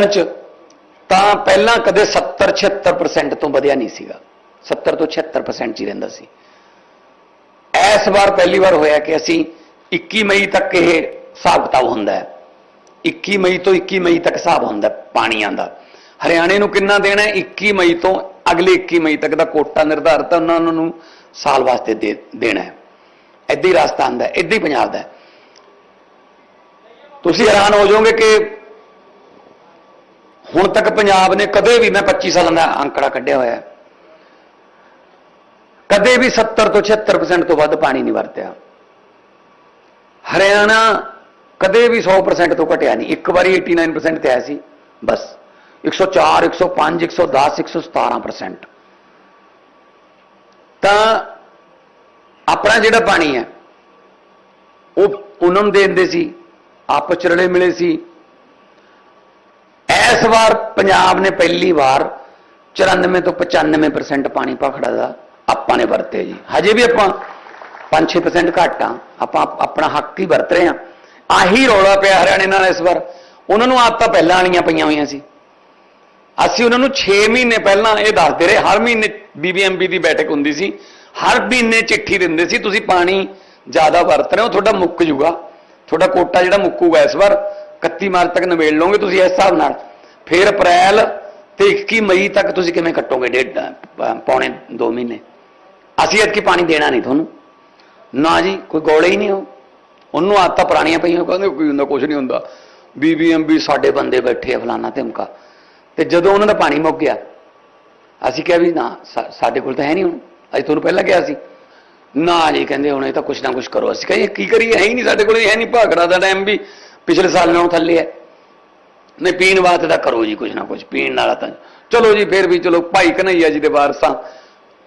ਦਿਨ ਚ ਤਾਂ ਪਹਿਲਾਂ ਕਦੇ 70 76% ਤੋਂ ਵਧਿਆ ਨਹੀਂ ਸੀਗਾ। 70 ਤੋਂ 76% ਚ ਹੀ ਰਹਿੰਦਾ ਸੀ। ਇਸ ਵਾਰ ਪਹਿਲੀ ਵਾਰ ਹੋਇਆ ਕਿ ਅਸੀਂ 21 ਮਈ ਤੱਕ ਇਹ ਹਿਸਾਬ ਕਿਤਾਬ ਹੁੰਦਾ ਹੈ। 21 ਮਈ ਤੋਂ 21 ਮਈ ਤੱਕ ਹਿਸਾਬ ਹੁੰਦਾ ਪਾਣੀਆਂ ਦਾ। ਹਰਿਆਣੇ ਨੂੰ ਕਿੰਨਾ ਦੇਣਾ ਹੈ? 21 ਮਈ ਤੋਂ ਅਗਲੇ 21 ਮਈ ਤੱਕ ਦਾ ਕੋਟਾ ਨਿਰਧਾਰਤ ਹੈ ਉਹਨਾਂ ਨੂੰ ਸਾਲ ਵਾਸਤੇ ਦੇ ਦੇਣਾ ਹੈ। ਏਦਾਂ ਹੀ ਰਾਜਸਥਾਨ ਦਾ ਹੈ, ਹੀ ਪੰਜਾਬ ਦਾ ਤੁਸੀਂ ਹੈਰਾਨ ਹੋ ਜਾਓਗੇ ਕਿ ਹੁਣ ਤੱਕ ਪੰਜਾਬ ਨੇ ਕਦੇ ਵੀ ਮੈਂ 25 ਸਾਲਾਂ ਦਾ ਅੰਕੜਾ ਕੱਢਿਆ ਹੋਇਆ ਹੈ। ਕਦੇ ਵੀ 70 ਤੋਂ 76% ਤੋਂ ਵੱਧ ਪਾਣੀ ਨਹੀਂ ਵਰਤਿਆ। ਹਰਿਆਣਾ ਕਦੇ ਵੀ 100% ਤੋਂ ਘਟਿਆ ਨਹੀਂ। ਇੱਕ ਵਾਰੀ 89% ਤੇ ਆਇਆ ਸੀ, ਬਸ। 104 105 110 117% ਤਾਂ ਆਪਣਾ ਜਿਹੜਾ ਪਾਣੀ ਹੈ, ਉਹ ਉਹਨਾਂ ਨੂੰ ਦੇ ਦਿੰਦੇ ਸੀ, ਆਪਸ ਚ ਰਲੇ ਮਿਲੇ ਸੀ। ਇਸ ਵਾਰ ਪੰਜਾਬ ਨੇ ਪਹਿਲੀ ਵਾਰ 94 ਤੋਂ 95% ਪਾਣੀ ਭਾਖੜਾ ਦਾ ਆਪਾਂ ਨੇ ਵਰਤੇ ਜੀ। ਹਜੇ ਵੀ ਆਪਾਂ 5-6% ਘੱਟ ਆ ਆਪਾਂ ਆਪਣਾ ਹੱਕ ਹੀ ਵਰਤ ਰਹੇ ਆ ਆਹੀ ਰੌਲਾ ਪਿਆ ਹਰਿਆਣੇ ਨਾਲ ਇਸ ਵਾਰ। ਉਹਨਾਂ ਨੂੰ ਆਦਤਾਂ ਪਹਿਲਾਂ ਵਾਲੀਆਂ ਪਈਆਂ ਹੋਈਆਂ ਸੀ। ਅਸੀਂ ਉਹਨਾਂ ਨੂੰ 6 ਮਹੀਨੇ ਪਹਿਲਾਂ ਇਹ ਦੱਸਦੇ ਰਹੇ। ਹਰ ਮਹੀਨੇ ਬੀਬੀਐਮਬੀ ਦੀ ਬੈਠਕ ਹੁੰਦੀ ਸੀ। ਹਰ ਮਹੀਨੇ ਚਿੱਠੀ ਦਿੰਦੇ ਸੀ, ਤੁਸੀਂ ਪਾਣੀ ਜ਼ਿਆਦਾ ਵਰਤ ਰਹੇ ਹੋ, ਤੁਹਾਡਾ ਮੁੱਕ ਜੂਗਾ। ਤੁਹਾਡਾ ਕੋਟਾ ਜਿਹੜਾ ਮੁੱਕੂਗਾ ਇਸ ਵਾਰ 31 ਮਾਰਚ ਤੱਕ ਨਵੇੜ ਲਓਗੇ ਤੁਸੀਂ ਇਸ ਹਿਸਾਬ ਨਾਲ। ਫਿਰ ਅਪ੍ਰੈਲ ਤੇ 21 ਮਈ ਤੱਕ ਤੁਸੀਂ ਕਿਵੇਂ ਕੱਟੋਗੇ ਡੇਢ ਅ, ਪੌਣੇ 2 ਮਹੀਨੇ? ਅਸੀਂ ਐਤਕੀ ਪਾਣੀ ਦੇਣਾ ਨਹੀਂ ਤੁਹਾਨੂੰ। ਨਾ ਜੀ ਕੋਈ ਗੋਲੇ ਹੀ ਨਹੀਂ ਹੋ। ਉਹਨੂੰ ਆਦਤਾਂ ਪੁਰਾਣੀਆਂ ਪਈਆਂ ਕਹਿੰਦੇ ਕੋਈ ਹੁੰਦਾ ਕੁਝ ਨਹੀਂ ਹੁੰਦਾ। ਬੀਬੀਐਮਬੀ ਸਾਡੇ ਬੰਦੇ ਬੈਠੇ ਆ ਫਲਾਣਾ ਧਮਕਾ। ਤੇ ਜਦੋਂ ਉਹਨਾਂ ਦਾ ਪਾਣੀ ਮੁੱਕ ਗਿਆ ਅਸੀਂ ਕਿਹਾ ਵੀ ਨਾ ਸਾਡੇ ਕੋਲ ਤਾਂ ਹੈ ਨਹੀਂ ਹੁਣ। ਅਸੀਂ ਤੁਹਾਨੂੰ ਪਹਿਲਾਂ ਕਿਹਾ ਸੀ। ਨਾ ਜੀ ਕਹਿੰਦੇ ਹੁਣ ਇਹ ਤਾਂ ਕੁਛ ਨਾ ਕੁਛ ਕਰੋ। ਅਸੀਂ ਕਹੀਏ ਕੀ ਕਰੀਏ? ਹੈ ਹੀ ਨਹੀਂ ਸਾਡੇ ਕੋਲ ਇਹ ਹੈ ਨਹੀਂ ਭਾਗੜਾ ਦਾ ਟਾਈਮ ਵੀ। ਪਿਛਲੇ ਸਾਲ ਨਾਲੋਂ ਥੱਲੇ ਹੈ। ਨਹੀਂ, ਪੀਣ ਵਾਸਤੇ ਤਾਂ ਕਰੋ ਜੀ, ਕੁਛ ਨਾ ਕੁਛ, ਪੀਣ ਵਾਲਾ ਤਾਂ। ਚਲੋ ਜੀ, ਫਿਰ ਵੀ ਚਲੋ, ਭਾਈ ਕਨਈਆ ਜੀ ਦੇ ਵਾਰਸਾਂ।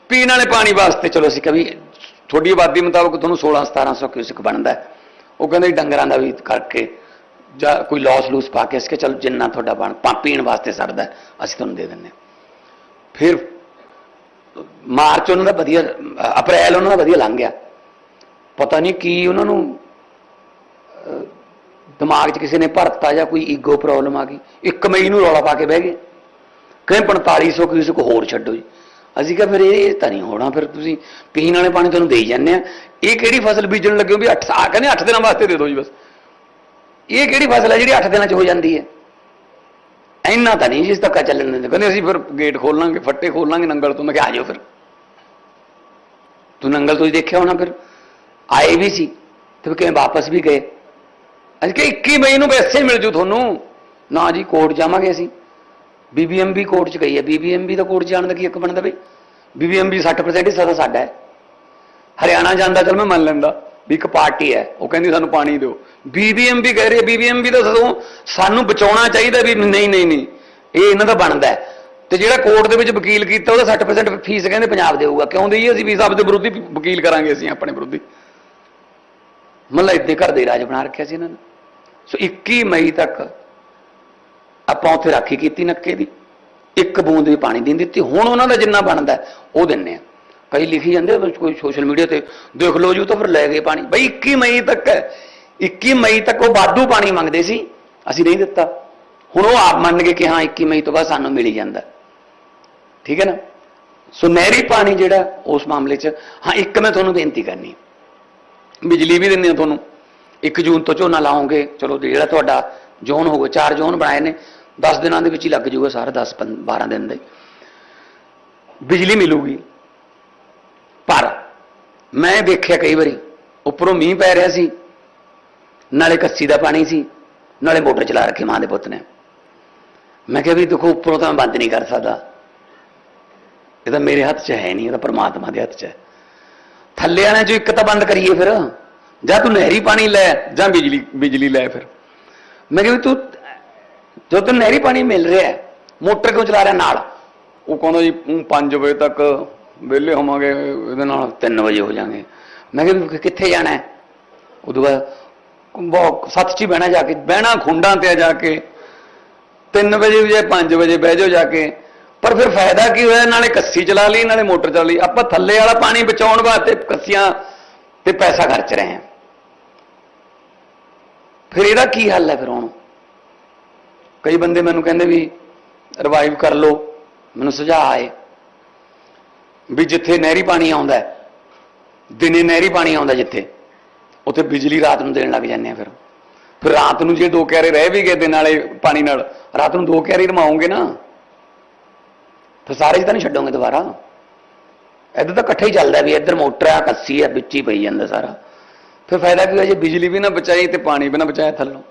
ਪੀਣ ਵਾਲੇ ਪਾਣੀ ਵਾਸਤੇ ਚਲੋ, ਅਸੀਂ ਕਵੀ ਤੁਹਾਡੀ ਆਬਾਦੀ ਮੁਤਾਬਕ ਤੁਹਾਨੂੰ 16 1700 ਕਿਊਸਿਕ ਬਣਦਾ ਉਹ ਕਹਿੰਦੇ ਜੀ ਡੰਗਰਾਂ ਦਾ ਵੀ ਕਰਕੇ ਜਾਂ ਕੋਈ ਲਾਸ ਲੂਸ ਪਾ ਕੇ ਇਸਕੇ ਚਲ, ਜਿੰਨਾ ਤੁਹਾਡਾ ਬਣ, ਪਾ, ਪੀਣ ਵਾਸਤੇ ਸਰਦਾ ਅਸੀਂ ਤੁਹਾਨੂੰ ਦੇ ਦਿੰਦੇ ਹਾਂ। ਫਿਰ ਮਾਰਚ ਉਹਨਾਂ ਦਾ ਵਧੀਆ, ਅਪ੍ਰੈਲ ਉਹਨਾਂ ਦਾ ਵਧੀਆ ਲੰਘ ਗਿਆ। ਪਤਾ ਨਹੀਂ ਕੀ ਉਹਨਾਂ ਨੂੰ ਦਿਮਾਗ 'ਚ ਕਿਸੇ ਨੇ ਭਰਤਾ ਜਾਂ ਕੋਈ ਈਗੋ ਪ੍ਰੋਬਲਮ ਆ ਗਈ 1 ਮਈ ਨੂੰ ਰੌਲਾ ਪਾ ਕੇ ਬਹਿ ਗਏ। ਕਹਿੰਦੇ 4500 ਕਿਸੇ ਕੋ ਹੋਰ ਛੱਡੋ ਜੀ। ਅਸੀਂ ਕਿਹਾ ਫਿਰ ਇਹ ਤਾਂ ਨਹੀਂ ਹੋਣਾ, ਫਿਰ ਤੁਸੀਂ ਪੀਣ ਵਾਲੇ ਪਾਣੀ ਤੁਹਾਨੂੰ ਦੇਈ ਜਾਂਦੇ ਆ। ਇਹ ਕਿਹੜੀ ਫਸਲ ਬੀਜਣ ਲੱਗੇ ਹੋ ਵੀ 8 ਆ ਕਹਿੰਦੇ 8 ਦਿਨਾਂ ਵਾਸਤੇ ਦੇ ਦਿਓ ਜੀ ਬਸ। ਇਹ ਕਿਹੜੀ ਫਸਲ ਹੈ ਜਿਹੜੀ 8 ਦਿਨਾਂ 'ਚ ਹੋ ਜਾਂਦੀ ਹੈ? ਇੰਨਾ ਤਾਂ ਨਹੀਂ ਜਿਸ ਤੱਕ ਚੱਲਣ ਦਿੰਦੇ। ਕਹਿੰਦੇ ਅਸੀਂ ਫਿਰ ਗੇਟ ਖੋਲਾਂਗੇ, ਫੱਟੇ ਖੋਲਾਂਗੇ, ਨੰਗਲ ਤੋਂ ਮੈਂ ਕਿਹਾ ਆ ਜਾਓ ਫਿਰ। ਤੂੰ ਨੰਗਲ ਤੋਂ ਹੀ ਦੇਖਿਆ ਹੋਣਾ ਫਿਰ। ਆਏ ਵੀ ਸੀ, ਤੇ ਫਿਰ ਕਿਵੇਂ ਵਾਪਸ ਵੀ ਗਏ। ਅੱਜ ਕਿ 21 ਮਈ ਨੂੰ ਵੈਸੇ ਹੀ ਮਿਲ ਜੂ ਤੁਹਾਨੂੰ। ਨਾ ਜੀ, ਕੋਰਟ ਜਾਵਾਂਗੇ ਅਸੀਂ। ਬੀਬੀਐਮਬੀ ਕੋਰਟ ਚ ਗਈ ਹੈ। ਬੀਬੀਐਮਬੀ ਦਾ ਕੋਰਟ ਜਾਣ ਦਾ ਕੀ ਇੱਕ ਬਣਦਾ ਬਈ? ਬੀਬੀਐਮਬੀ 60% ਹੀ ਤਾਂ ਸਾਡਾ ਹੈ। ਹਰਿਆਣਾ ਜਾਂਦਾ ਚਲ ਮੈਂ ਮੰਨ ਲੈਂਦਾ ਵੀ ਇੱਕ ਪਾਰਟੀ ਹੈ। ਉਹ ਕਹਿੰਦੀ ਸਾਨੂੰ ਪਾਣੀ ਦਿਓ। ਬੀਬੀਐਮਬੀ ਕਹਿ ਰਹੀ ਹੈ ਬੀਬੀਐਮਬੀ ਦਾ ਸਦੋਂ ਸਾਨੂੰ ਬਚਾਉਣਾ ਚਾਹੀਦਾ ਵੀ ਨਹੀਂ ਨਹੀਂ ਨਹੀਂ। ਇਹ ਇਹਨਾਂ ਦਾ ਬਣਦਾ ਹੈ। ਤੇ ਜਿਹੜਾ ਕੋਰਟ ਦੇ ਵਿੱਚ ਵਕੀਲ ਕੀਤਾ, ਉਹਦਾ 60% ਫੀਸ ਕਹਿੰਦੇ ਪੰਜਾਬ ਦੇਊਗਾ ਕਿਉਂ ਦੇਈਏ? ਅਸੀਂ ਵੀ ਸਭ ਦੇ ਵਿਰੋਧੀ ਵਕੀਲ ਕਰਾਂਗੇ ਅਸੀਂ ਆਪਣੇ ਵਿਰੋਧੀ ਮਤਲਬ ਇੱਦੇ ਘਰ ਦੇ ਰਾਜ ਬਣਾ ਰੱਖਿਆ ਸੀ ਇਹਨਾਂ ਨੇ। ਸੋ 21 ਮਈ ਤੱਕ ਆਪਾਂ ਉੱਥੇ ਰਾਖੀ ਕੀਤੀ ਨੱਕੇ ਦੀ। ਇੱਕ ਬੂੰਦ ਵੀ ਪਾਣੀ ਦੀ ਨਹੀਂ ਦਿੱਤੀ। ਹੁਣ ਉਹਨਾਂ ਦਾ ਜਿੰਨਾ ਬਣਦਾ ਉਹ ਦਿੰਨੇ ਆ। ਕਈ ਲਿਖੀ ਜਾਂਦੇ ਆ, ਕੋਈ ਸੋਸ਼ਲ ਮੀਡੀਆ ਤੇ ਦੇਖ ਲਓ ਜੀ ਉਹ ਤਾਂ ਫਿਰ ਲੈ ਗਏ ਪਾਣੀ। ਬਈ 21 ਮਈ ਤੱਕ ਹੈ 21 ਮਈ ਤੱਕ ਉਹ ਵਾਧੂ ਪਾਣੀ ਮੰਗਦੇ ਸੀ। ਅਸੀਂ ਨਹੀਂ ਦਿੱਤਾ। ਹੁਣ ਉਹ ਆਪ ਮੰਨ ਗਏ ਕਿ ਹਾਂ 21 ਮਈ ਤੋਂ ਬਾਅਦ ਸਾਨੂੰ ਮਿਲ ਜਾਂਦਾ। ਠੀਕ ਹੈ ਨਾ? ਸੋ ਨਹਿਰੀ ਪਾਣੀ ਜਿਹੜਾ ਉਸ ਮਾਮਲੇ 'ਚ ਹਾਂ ਇੱਕ ਮੈਂ ਤੁਹਾਨੂੰ ਬੇਨਤੀ ਕਰਨੀ। ਬਿਜਲੀ ਵੀ ਦਿੰਦੇ ਆ ਤੁਹਾਨੂੰ। 1 ਜੂਨ ਤੋਂ ਝੋਨਾ ਲਾਓਗੇ, ਚਲੋ ਜਿਹੜਾ ਤੁਹਾਡਾ ਜ਼ੋਨ ਹੋਊਗਾ, ਚਾਰ ਜ਼ੋਨ ਬਣਾਏ ਨੇ 10 ਦਿਨਾਂ ਦੇ ਵਿੱਚ ਹੀ ਲੱਗ ਜਾਊਗਾ ਸਾਰਾ 10 12 ਦਿਨ ਦੇ। ਬਿਜਲੀ ਮਿਲੂਗੀ। ਪਰ ਮੈਂ ਵੇਖਿਆ ਕਈ ਵਾਰੀ, ਉੱਪਰੋਂ ਮੀਂਹ ਪੈ ਰਿਹਾ ਸੀ, ਨਾਲੇ ਕੱਸੀ ਦਾ ਪਾਣੀ ਸੀ, ਨਾਲੇ ਮੋਟਰ ਚਲਾ ਰੱਖੀ ਮਾਂ ਦੇ ਪੁੱਤ ਨੇ। ਮੈਂ ਕਿਹਾ ਵੀ ਦੇਖੋ, ਉੱਪਰੋਂ ਤਾਂ ਮੈਂ ਬੰਦ ਨਹੀਂ ਕਰ ਸਕਦਾ। ਇਹ ਤਾਂ ਮੇਰੇ ਹੱਥ 'ਚ ਹੈ ਨਹੀਂ, ਇਹ ਤਾਂ ਪ੍ਰਮਾਤਮਾ ਦੇ ਹੱਥ 'ਚ ਹੈ। ਥੱਲੇ ਵਾਲਿਆਂ 'ਚੋਂ ਇੱਕ ਤਾਂ ਬੰਦ ਕਰੀਏ ਫਿਰ। ਜਾਂ ਤੂੰ ਨਹਿਰੀ ਪਾਣੀ ਲੈ, ਜਾਂ ਬਿਜਲੀ ਬਿਜਲੀ ਲੈ ਫਿਰ। ਮੈਂ ਕਿਹਾ ਵੀ ਤੂੰ, ਜੋ ਤੈਨੂੰ ਨਹਿਰੀ ਪਾਣੀ ਮਿਲ ਰਿਹਾ ਹੈ, ਮੋਟਰ ਕਿਉਂ ਚਲਾ ਰਿਹਾ ਨਾਲ? ਉਹ ਕਹਿੰਦਾ ਜੀ 5 ਵਜੇ ਤੱਕ ਵਿਹਲੇ ਹੋਵਾਂਗੇ, ਇਹਦੇ ਨਾਲ 3 ਵਜੇ ਹੋ ਜਾਾਂਗੇ। ਮੈਂ ਕਿਹਾ ਵੀ ਕਿੱਥੇ ਜਾਣਾ ਹੈ? ਉਦੋਂ ਬਾਅਦ, ਬਹੁਤ ਸੱਤ ਚ ਹੀ ਬਹਿਣਾ ਜਾ ਕੇ, ਬਹਿਣਾ ਖੁੰਡਾਂ ਤੇ ਆ ਜਾ ਕੇ 3 ਵਜੇ ਵੀ ਜੇ 5 ਵਜੇ ਬਹਿ ਜਾਓ ਜਾ ਕੇ, ਪਰ ਫਿਰ ਫਾਇਦਾ ਕੀ ਹੋਇਆ? ਨਾਲੇ ਕੱਸੀ ਚਲਾ ਲਈ, ਨਾਲੇ ਮੋਟਰ ਚਲਾ ਲਈ। ਆਪਾਂ ਥੱਲੇ ਵਾਲਾ ਪਾਣੀ ਬਚਾਉਣ ਵਾਸਤੇ ਕੱਸੀਆਂ ਤੇ ਪੈਸਾ ਖਰਚ ਰਹੇ ਹਾਂ। ਫਿਰ ਇਹਦਾ ਕੀ ਹੱਲ ਹੈ ਫਿਰ ਹੁਣ? ਕਈ ਬੰਦੇ ਮੈਨੂੰ ਕਹਿੰਦੇ ਵੀ ਰਿਵਾਈਵ ਕਰ ਲਓ, ਮੈਨੂੰ ਸੁਝਾਅ ਆਏ ਵੀ ਜਿੱਥੇ ਨਹਿਰੀ ਪਾਣੀ ਆਉਂਦਾ ਦਿਨੇ ਨਹਿਰੀ ਪਾਣੀ ਆਉਂਦਾ ਜਿੱਥੇ, ਉੱਥੇ ਬਿਜਲੀ ਰਾਤ ਨੂੰ ਦੇਣ ਲੱਗ ਜਾਂਦੇ ਆ ਫਿਰ। ਫਿਰ ਰਾਤ ਨੂੰ ਜੇ ਦੋ ਕਿਆਰੇ ਰਹਿ ਵੀ ਗਏ ਦਿਨ ਵਾਲੇ ਪਾਣੀ ਨਾਲ, ਰਾਤ ਨੂੰ ਦੋ ਕਿਆਰੇ ਰਮਾਉਂਗੇ ਨਾ, ਫਿਰ ਸਾਰੇ ਹੀ ਤਾਂ ਨਹੀਂ ਛੱਡੋਗੇ ਦੁਬਾਰਾ। ਇੱਧਰ ਤਾਂ ਇਕੱਠਾ ਹੀ ਚੱਲਦਾ ਵੀ ਇੱਧਰ ਮੋਟਰ ਆ, ਕੱਸੀ ਆ, ਵਿੱਚ ਹੀ ਪਈ ਜਾਂਦਾ ਸਾਰਾ। ਫਿਰ ਫਾਇਦਾ ਕੀ ਹੋਇਆ? ਜੇ ਬਿਜਲੀ ਵੀ ਨਾ ਬਚਾਈ ਤੇ ਪਾਣੀ ਵੀ ਨਾ ਬਚਾਇਆ ਥੱਲੋਂ।